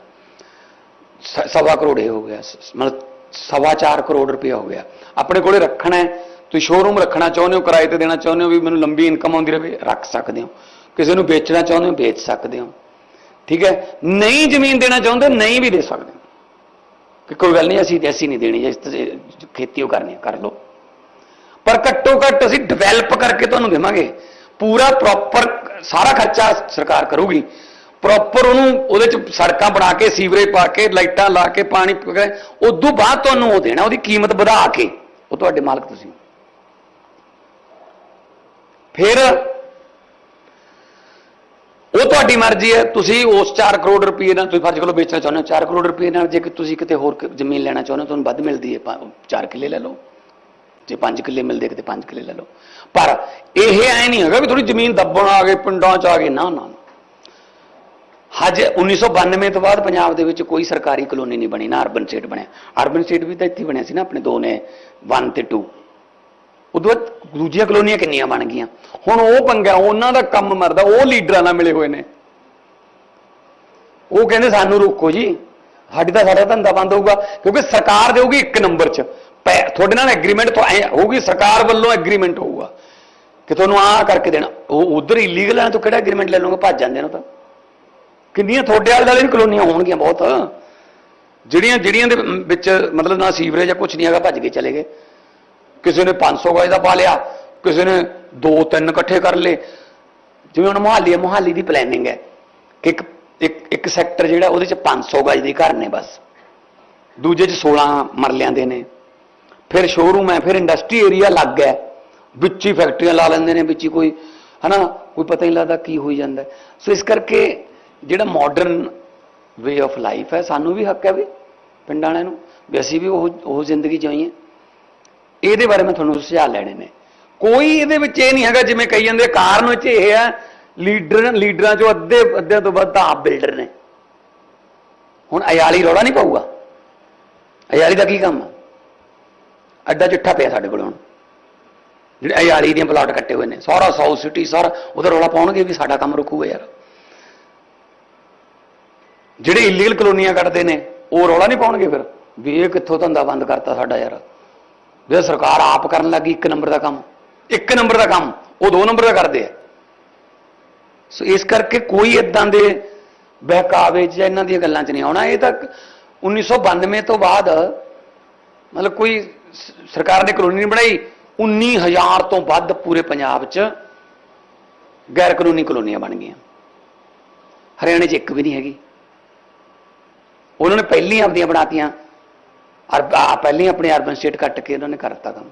ਸਵਾ ਕਰੋੜ ਇਹ ਹੋ ਗਿਆ। ਮਤਲਬ ਸਵਾ ਚਾਰ ਕਰੋੜ ਰੁਪਇਆ ਹੋ ਗਿਆ ਆਪਣੇ ਕੋਲੇ ਰੱਖਣਾ ਹੈ ਤੁਸੀਂ ਸ਼ੋਰੂਮ ਰੱਖਣਾ ਚਾਹੁੰਦੇ ਹੋ ਕਿਰਾਏ ਤੇ ਦੇਣਾ ਚਾਹੁੰਦੇ ਹੋ ਵੀ ਮੈਨੂੰ ਲੰਬੀ ਇਨਕਮ ਆਉਂਦੀ ਰਹੇ ਰੱਖ ਸਕਦੇ ਹੋ ਕਿਸੇ ਨੂੰ ਵੇਚਣਾ ਚਾਹੁੰਦੇ ਹੋ ਵੇਚ ਸਕਦੇ ਹੋ ਠੀਕ ਹੈ ਨਹੀਂ ਜ਼ਮੀਨ ਦੇਣਾ ਚਾਹੁੰਦੇ ਨਹੀਂ ਵੀ ਦੇ ਸਕਦੇ ਹੋ ਕਿ ਕੋਈ ਗੱਲ ਨਹੀਂ ਅਸੀਂ ਐਸੀ ਨਹੀਂ ਦੇਣੀ ਜੇ ਖੇਤੀ ਉਹ ਕਰਨੀ ਕਰ ਲਓ ਪਰ ਘੱਟੋ ਘੱਟ ਅਸੀਂ ਡਿਵੈਲਪ ਕਰਕੇ ਤੁਹਾਨੂੰ ਦੇਵਾਂਗੇ ਪੂਰਾ ਪ੍ਰੋਪਰ ਸਾਰਾ ਖਰਚਾ ਸਰਕਾਰ ਕਰੂਗੀ ਪ੍ਰੋਪਰ ਉਹਨੂੰ ਉਹਦੇ ਚ ਸੜਕਾਂ ਬਣਾ ਕੇ, ਸੀਵਰੇਜ ਪਾ ਕੇ, ਲਾਈਟਾਂ ਲਾ ਕੇ, ਪਾਣੀ ਉਦੋਂ ਬਾਅਦ ਤੁਹਾਨੂੰ ਉਹ ਦੇਣਾ, ਉਹਦੀ ਕੀਮਤ ਵਧਾ ਕੇ, ਉਹ ਤੁਹਾਡੇ ਮਾਲਕ ਤੁਸੀਂ। ਫਿਰ ਉਹ ਤੁਹਾਡੀ ਮਰਜ਼ੀ ਹੈ, ਤੁਸੀਂ ਉਸ 4 ਕਰੋੜ ਰੁਪਏ ਨਾਲ, ਤੁਸੀਂ ਫਰਜ਼ ਕਰੋ ਵੇਚਣਾ ਚਾਹੁੰਦੇ ਹੋ 4 ਕਰੋੜ ਰੁਪਏ ਨਾਲ ਜੇ ਤੁਸੀਂ ਕਿਤੇ ਹੋਰ ਜ਼ਮੀਨ ਲੈਣਾ ਚਾਹੁੰਦੇ ਹੋ, ਤੁਹਾਨੂੰ ਵੱਧ ਮਿਲਦੀ ਹੈ 4 ਕਿੱਲੇ ਲੈ ਲਓ। ਜੇ 5 ਕਿੱਲੇ ਮਿਲਦੇ ਕਿਤੇ 5 ਕਿੱਲੇ ਲੈ ਲਓ। ਪਰ ਇਹ ਐ ਨਹੀਂ ਹੈਗਾ ਵੀ ਥੋੜੀ ਜ਼ਮੀਨ ਦੱਬਣ ਆ ਗਏ, ਪਿੰਡਾਂ ਚ ਆ ਗਏ, ਨਾ ਨਾ ਨਾ। ਹਜੇ 1992 ਤੋਂ ਬਾਅਦ ਪੰਜਾਬ ਦੇ ਵਿੱਚ ਕੋਈ ਸਰਕਾਰੀ ਕਲੋਨੀ ਨਹੀਂ ਬਣੀ, ਨਾ ਅਰਬਨ ਸਟੇਟ ਬਣਿਆ। ਅਰਬਨ ਸਟੇਟ ਵੀ ਤਾਂ ਇੱਥੇ ਬਣਿਆ ਸੀ ਨਾ, ਆਪਣੇ ਦੋ ਨੇ 1 ਤੇ 2 ਉਦੋਂ ਬਾਅਦ ਦੂਜੀਆਂ ਕਲੋਨੀਆਂ ਕਿੰਨੀਆਂ ਬਣ ਗਈਆਂ। ਹੁਣ ਉਹ ਪੰਗਾ, ਉਹਨਾਂ ਦਾ ਕੰਮ ਮਰਦਾ, ਉਹ ਲੀਡਰਾਂ ਨਾਲ ਮਿਲੇ ਹੋਏ ਨੇ। ਉਹ ਕਹਿੰਦੇ ਸਾਨੂੰ ਰੋਕੋ ਜੀ, ਸਾਡੀ ਤਾਂ ਸਾਡਾ ਧੰਦਾ ਬੰਦ ਹੋਊਗਾ, ਕਿਉਂਕਿ ਸਰਕਾਰ ਦੇਊਗੀ ਇੱਕ ਨੰਬਰ 'ਚ। ਪੈ- ਤੁਹਾਡੇ ਨਾਲ ਐਗਰੀਮੈਂਟ ਤੋਂ ਹੋਊਗੀ, ਸਰਕਾਰ ਵੱਲੋਂ ਐਗਰੀਮੈਂਟ ਹੋਊਗਾ। ਕਿ ਤੁਹਾਨੂੰ ਆਹ ਕਰਕੇ ਦੇਣਾ। ਉਹ ਉਧਰ ਇਲੀਗਲ ਹੈ ਤਾਂ ਕਿਹੜਾ ਐਗਰੀਮੈਂਟ ਲੈ ਲਓਗੇ ਭੱਜ ਜਾਂਦੇ ਨੇ ਤਾਂ। ਕਿੰਨੀਆਂ ਤੁਹਾਡੇ ਵਾਲੇ ਵਾਲੇ ਵੀ ਕਲੋਨੀਆਂ ਹੋਣਗੀਆਂ ਬਹੁਤ। ਜਿਹੜੀਆਂ ਜਿਹੜੀਆਂ ਦੇ ਵਿੱਚ ਮਤਲਬ ਨਾ ਸੀਵਰੇਜ ਜਾਂ ਕੁਝ ਨਹੀਂ ਹੈਗਾ, ਭੱਜ ਕੇ ਚਲੇ ਗਏ। ਕਿਸੇ ਨੇ 500 ਗਜ ਦਾ ਪਾ ਲਿਆ, ਕਿਸੇ ਨੇ ਦੋ ਤਿੰਨ ਇਕੱਠੇ ਕਰ ਲਏ। ਜਿਵੇਂ ਹੁਣ ਮੁਹਾਲੀ ਹੈ, ਮੁਹਾਲੀ ਦੀ ਪਲੈਨਿੰਗ ਹੈ। ਕਿ ਇੱਕ ਇੱਕ ਇੱਕ ਸੈਕਟਰ ਜਿਹੜਾ ਉਹਦੇ ਚ 500 ਗਜ ਦੇ ਘਰ ਨੇ ਬਸ। ਦੂਜੇ ਚ 16 ਮਰਲਿਆਂ ਦੇ ਨੇ। ਫਿਰ ਸ਼ੋਰੂਮ ਹੈ, ਫਿਰ ਇੰਡਸਟਰੀ ਏਰੀਆ ਲੱਗ ਹੈ। ਵਿੱਚ ਹੀ ਫੈਕਟਰੀਆਂ ਲਾ ਲੈਂਦੇ ਨੇ, ਵਿੱਚ ਹੀ ਕੋਈ ਹਨਾ, ਕੋਈ ਪਤਾ ਨਹੀਂ ਲੱਗਦਾ ਕੀ ਹੋਈ ਜਾਂਦਾ ਸੋ ਇਸ ਕਰਕੇ ਜਿਹੜਾ ਮਾਡਰਨ ਵੇ ਆਫ ਲਾਈਫ ਹੈ, ਸਾਨੂੰ ਵੀ ਹੱਕ ਹੈ ਵੀ ਪਿੰਡਾਂ ਵਾਲਿਆਂ ਨੂੰ, ਵੀ ਅਸੀਂ ਵੀ ਉਹ ਉਹ ਜ਼ਿੰਦਗੀ ਜਿਉਈਏ। ਇਹਦੇ ਬਾਰੇ ਮੈਂ ਤੁਹਾਨੂੰ ਸੁਝਾਅ ਲੈਣੇ ਨੇ। ਕੋਈ ਇਹਦੇ ਵਿੱਚ ਇਹ ਨਹੀਂ ਹੈਗਾ, ਜਿਵੇਂ ਕਹੀ ਜਾਂਦੇ ਕਾਰਨ ਵਿੱਚ ਇਹ ਹੈ, ਲੀਡਰ, ਲੀਡਰਾਂ ਚੋਂ ਅੱਧੇ, ਅੱਧਿਆਂ ਤੋਂ ਵੱਧ ਤਾਂ ਆਪ ਬਿਲਡਰ ਨੇ। ਹੁਣ ਅਯਾਲੀ ਰੌਲਾ ਨਹੀਂ ਪਾਊਗਾ। ਅਯਾਲੀ ਦਾ ਕੀ ਕੰਮ ਆ? ਅੱਡਾ ਚਿੱਠਾ ਪਿਆ ਸਾਡੇ ਕੋਲ ਹੁਣ। ਜਿਹੜੇ ਅਯਾਲੀ ਦੀਆਂ ਪਲਾਟ ਕੱਟੇ ਹੋਏ ਨੇ, ਸਾਰਾ ਸਾਊਥ ਸਿਟੀ, ਸਾਰਾ ਉਹਦਾ ਰੌਲਾ ਪਾਉਣਗੇ ਵੀ ਸਾਡਾ ਕੰਮ ਰੁਕੂਗਾ ਯਾਰ। ਜਿਹੜੇ ਇਲੀਗਲ ਕਲੋਨੀਆਂ ਕੱਢਦੇ ਨੇ, ਉਹ ਰੌਲਾ ਨਹੀਂ ਪਾਉਣਗੇ ਫਿਰ? ਵੀ ਇਹ ਕਿੱਥੋਂ ਧੰਦਾ ਬੰਦ ਕਰਤਾ ਸਾਡਾ ਯਾਰ? ਜੇ ਸਰਕਾਰ ਆਪ ਕਰਨ ਲੱਗੀ ਇੱਕ ਨੰਬਰ ਦਾ ਕੰਮ, ਇੱਕ ਨੰਬਰ ਦਾ ਕੰਮ, ਉਹ ਦੋ ਨੰਬਰ ਦਾ ਕਰਦੇ ਆ। ਸੋ ਇਸ ਕਰਕੇ ਕੋਈ ਇਦਾਂ ਦੇ ਬਹਿਕਾਵੇ 'ਚ ਜਾਂ ਇਹਨਾਂ ਦੀਆਂ ਗੱਲਾਂ 'ਚ ਨਹੀਂ ਆਉਣਾ। ਇਹ ਤਾਂ 1992 ਤੋਂ ਬਾਅਦ, ਮਤਲਬ ਕੋਈ ਸਰਕਾਰ ਨੇ ਕਲੋਨੀ ਨਹੀਂ ਬਣਾਈ 19000 ਤੋਂ ਵੱਧ ਪੂਰੇ ਪੰਜਾਬ 'ਚ ਗੈਰ ਕਾਨੂੰਨੀ ਕਲੋਨੀਆਂ ਬਣ ਗਈਆਂ। ਹਰਿਆਣੇ 'ਚ ਇੱਕ ਵੀ ਨਹੀਂ ਹੈਗੀ। ਉਹਨਾਂ ਨੇ ਪਹਿਲੀਆਂ ਆਪਦੀਆਂ ਬਣਾਤੀਆਂ। ਅਰਬ ਆ ਪਹਿਲੀ ਆਪਣੀ ਅਰਬਨ ਸਟੇਟ ਕੱਟ ਕੇ ਉਹਨਾਂ ਨੇ ਕਰਤਾ ਕੰਮ।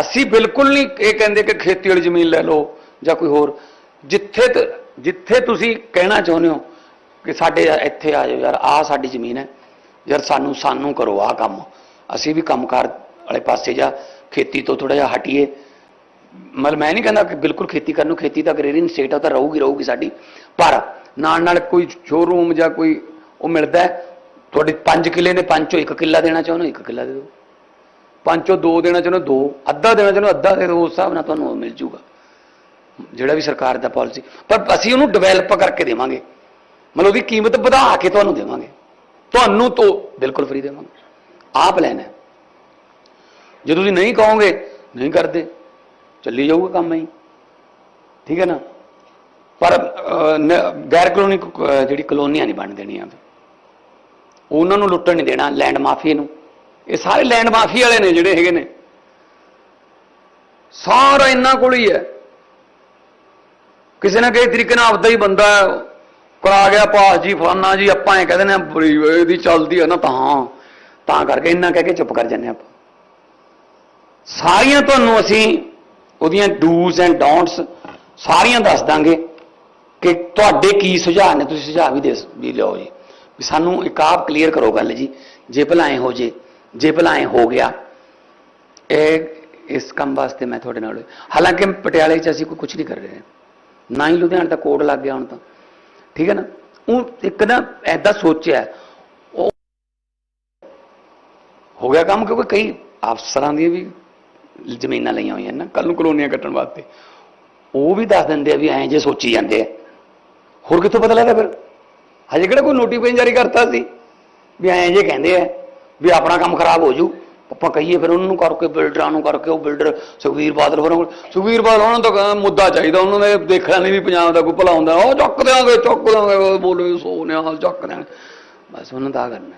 ਅਸੀਂ ਬਿਲਕੁਲ ਨਹੀਂ ਇਹ ਕਹਿੰਦੇ ਕਿ ਖੇਤੀ ਵਾਲੀ ਜ਼ਮੀਨ ਲੈ ਲਓ ਜਾਂ ਕੋਈ ਹੋਰ। ਜਿੱਥੇ ਤ- ਜਿੱਥੇ ਤੁਸੀਂ ਕਹਿਣਾ ਚਾਹੁੰਦੇ ਹੋ ਕਿ ਸਾਡੇ ਇੱਥੇ ਆ ਜਾਓ ਯਾਰ, ਆਹ ਸਾਡੀ ਜ਼ਮੀਨ ਹੈ। ਯਾਰ ਸਾਨੂੰ ਸਾਨੂੰ ਕਰੋ ਆਹ ਕੰਮ। ਅਸੀਂ ਵੀ ਕੰਮਕਾਰ ਵਾਲੇ ਪਾਸੇ ਜਾਂ ਖੇਤੀ ਤੋਂ ਥੋੜਾ ਜਿਹਾ ਹਟੀਏ। ਮਤਲਬ ਮੈਂ ਨਹੀਂ ਕਹਿੰਦਾ ਕਿ ਬਿਲਕੁਲ ਖੇਤੀ ਕਰਨ ਨੂੰ ਖੇਤੀ ਤਾਂ ਅਗਰੇਰੀਅਨ ਸਟੇਟ ਆ ਤਾਂ ਰਹੂਗੀ ਰਹੂਗੀ ਸਾਡੀ। ਪਰ ਨਾਲ ਨਾਲ ਕੋਈ ਸ਼ੋਰੂਮ ਜਾਂ ਕੋਈ ਉਹ ਮਿਲਦਾ ਤੁਹਾਡੇ 5 ਕਿੱਲੇ ਨੇ ਪੰਜ ਚੋਂ 1 ਕਿੱਲਾ ਦੇਣਾ ਚਾਹੁੰਦੇ ਹੋ 1 ਕਿੱਲਾ ਦੇ ਦਿਓ। ਪੰਜ ਚੋਂ 2 ਦੇਣਾ ਚਾਹੁੰਦੇ ਹੋ, ਦੋ। ਅੱਧਾ ਦੇਣਾ ਚਾਹੁੰਦੇ ਹੋ, ਅੱਧਾ ਦੇ ਦਿਓ, ਉਸ ਹਿਸਾਬ ਨਾਲ ਤੁਹਾਨੂੰ ਉਹ ਮਿਲ ਜੂਗਾ। ਜਿਹੜਾ ਵੀ ਸਰਕਾਰ ਦਾ ਪਾਲਿਸੀ ਪਰ ਅਸੀਂ ਉਹਨੂੰ ਡਿਵੈਲਪ ਕਰਕੇ ਦੇਵਾਂਗੇ। ਮਤਲਬ ਉਹਦੀ ਕੀਮਤ ਵਧਾ ਕੇ ਤੁਹਾਨੂੰ ਦੇਵਾਂਗੇ। ਤੁਹਾਨੂੰ ਤੋਂ ਬਿਲਕੁਲ ਫ੍ਰੀ ਦੇਵਾਂਗੇ। ਆਹ ਪਲਾਨ ਹੈ। ਜੇ ਤੁਸੀਂ ਨਹੀਂ ਕਹੋਗੇ, ਨਹੀਂ ਕਰਦੇ, ਚੱਲੀ ਜਾਊਗਾ ਕੰਮ ਹੀ। ਠੀਕ ਹੈ ਨਾ? ਪਰ ਗੈਰ ਕਲੋਨੀ ਜਿਹੜੀ ਕਲੋਨੀਆਂ ਨਹੀਂ ਬਣ ਦੇਣੀਆਂ ਉਹਨਾਂ ਨੂੰ ਲੁੱਟਣ ਨਹੀਂ ਦੇਣਾ ਲੈਂਡ ਮਾਫੀ ਨੂੰ। ਇਹ ਸਾਰੇ ਲੈਂਡ ਮਾਫੀ ਵਾਲੇ ਨੇ ਜਿਹੜੇ ਹੈਗੇ ਨੇ। ਸਾਰਾ ਇਹਨਾਂ ਕੋਲ ਹੀ ਹੈ। ਕਿਸੇ ਨਾ ਕਿਸੇ ਤਰੀਕੇ ਨਾਲ ਆਪਦਾ ਹੀ ਬੰਦਾ ਕਰਾ ਗਿਆ ਪਾਸ ਜੀ, ਫਲਾਨਾ ਜੀ, ਆਪਾਂ ਇਹ ਕਹਿੰਦੇ ਨੇ ਬੜੀ ਇਹਦੀ ਚੱਲਦੀ ਹੈ ਨਾ ਤਾਂ। ਤਾਂ ਕਰਕੇ ਇੰਨਾ ਕਹਿ ਕੇ ਚੁੱਪ ਕਰ ਜੰਨੇ ਆਪਾਂ। ਸਾਰੀਆਂ ਤੁਹਾਨੂੰ ਅਸੀਂ ਉਹਦੀਆਂ ਡੂਸ ਐਂਡ ਡੋਂਟਸ ਸਾਰੀਆਂ ਦੱਸ ਦਾਂਗੇ ਕਿ ਤੁਹਾਡੇ ਕੀ ਸੁਝਾਅ ਨੇ, ਤੁਸੀਂ ਸੁਝਾਅ ਵੀ ਦੇ ਵੀ ਲਿਓ ਜੀ। ਵੀ ਸਾਨੂੰ ਇੱਕ ਆਪ ਕਲੀਅਰ ਕਰੋ ਗੱਲ ਜੀ। ਜੇ ਭਲਾ ਐਂ ਹੋ ਜੇ ਜੇ ਭਲਾ ਐਂ ਹੋ ਗਿਆ, ਇਹ, ਇਸ ਕੰਮ ਵਾਸਤੇ ਮੈਂ ਤੁਹਾਡੇ ਨਾਲ ਹਾਲਾਂਕਿ ਪਟਿਆਲੇ 'ਚ ਅਸੀਂ ਕੋਈ ਕੁਝ ਨਹੀਂ ਕਰ ਰਹੇ। ਨਾ ਹੀ ਲੁਧਿਆਣਾ ਤਾਂ ਕੋਡ ਲੱਗ ਗਿਆ ਹੁਣ ਤਾਂ। ਠੀਕ ਹੈ ਨਾ? ਉਹ ਇੱਕ ਨਾ ਐਦਾਂ ਸੋਚਿਆ, ਉਹ ਹੋ ਗਿਆ ਕੰਮ ਕਿਉਂਕਿ ਕਈ ਅਫਸਰਾਂ ਦੀਆਂ ਵੀ ਜ਼ਮੀਨਾਂ ਲਈਆਂ ਹੋਈਆਂ ਨਾ ਕੱਲ ਨੂੰ ਕਲੋਨੀਆਂ ਕੱਟਣ ਵਾਸਤੇ। ਉਹ ਵੀ ਦੱਸ ਦਿੰਦੇ ਆ ਵੀ ਐਂ ਜੇ ਸੋਚੀ ਜਾਂਦੇ ਆ। ਹੋਰ ਕਿੱਥੋਂ ਪਤਾ ਲੱਗਦਾ ਫਿਰ? ਹਜੇ ਕਿਹੜਾ ਕੋਈ ਨੋਟੀਫਿਕੇਸ਼ਨ ਜਾਰੀ ਕਰਤਾ ਸੀ? ਵੀ ਐਂ ਜੇ ਕਹਿੰਦੇ ਆ ਵੀ ਆਪਣਾ ਕੰਮ ਖਰਾਬ ਹੋ ਜੂ। ਆਪਾਂ ਕਹੀਏ ਫਿਰ ਉਹਨਾਂ ਨੂੰ ਕਰਕੇ ਬਿਲਡਰਾਂ ਨੂੰ ਕਰਕੇ, ਉਹ ਬਿਲਡਰ ਸੁਖਵੀਰ ਬਾਦਲ ਹੋਰਾਂ ਕੋਲ। ਸੁਖਵੀਰ ਬਾਦਲ ਉਹਨਾਂ ਤੋਂ ਮੁੱਦਾ ਚਾਹੀਦਾ, ਉਹਨਾਂ ਨੇ ਦੇਖਣਾ ਨਹੀਂ ਵੀ ਪੰਜਾਬ ਦਾ ਕੋਈ ਭਲਾ ਹੁੰਦਾ। ਉਹ ਚੱਕ ਦਿਆਂਗੇ ਚੱਕ ਦਿਆਂਗੇ, ਉਹ ਬੋਲੇ ਸੋ ਨਿਹਾਲ ਚੱਕ ਦਿਆਂਗੇ। ਬਸ ਉਹਨਾਂ ਦਾ ਆਹ ਕਰਨਾ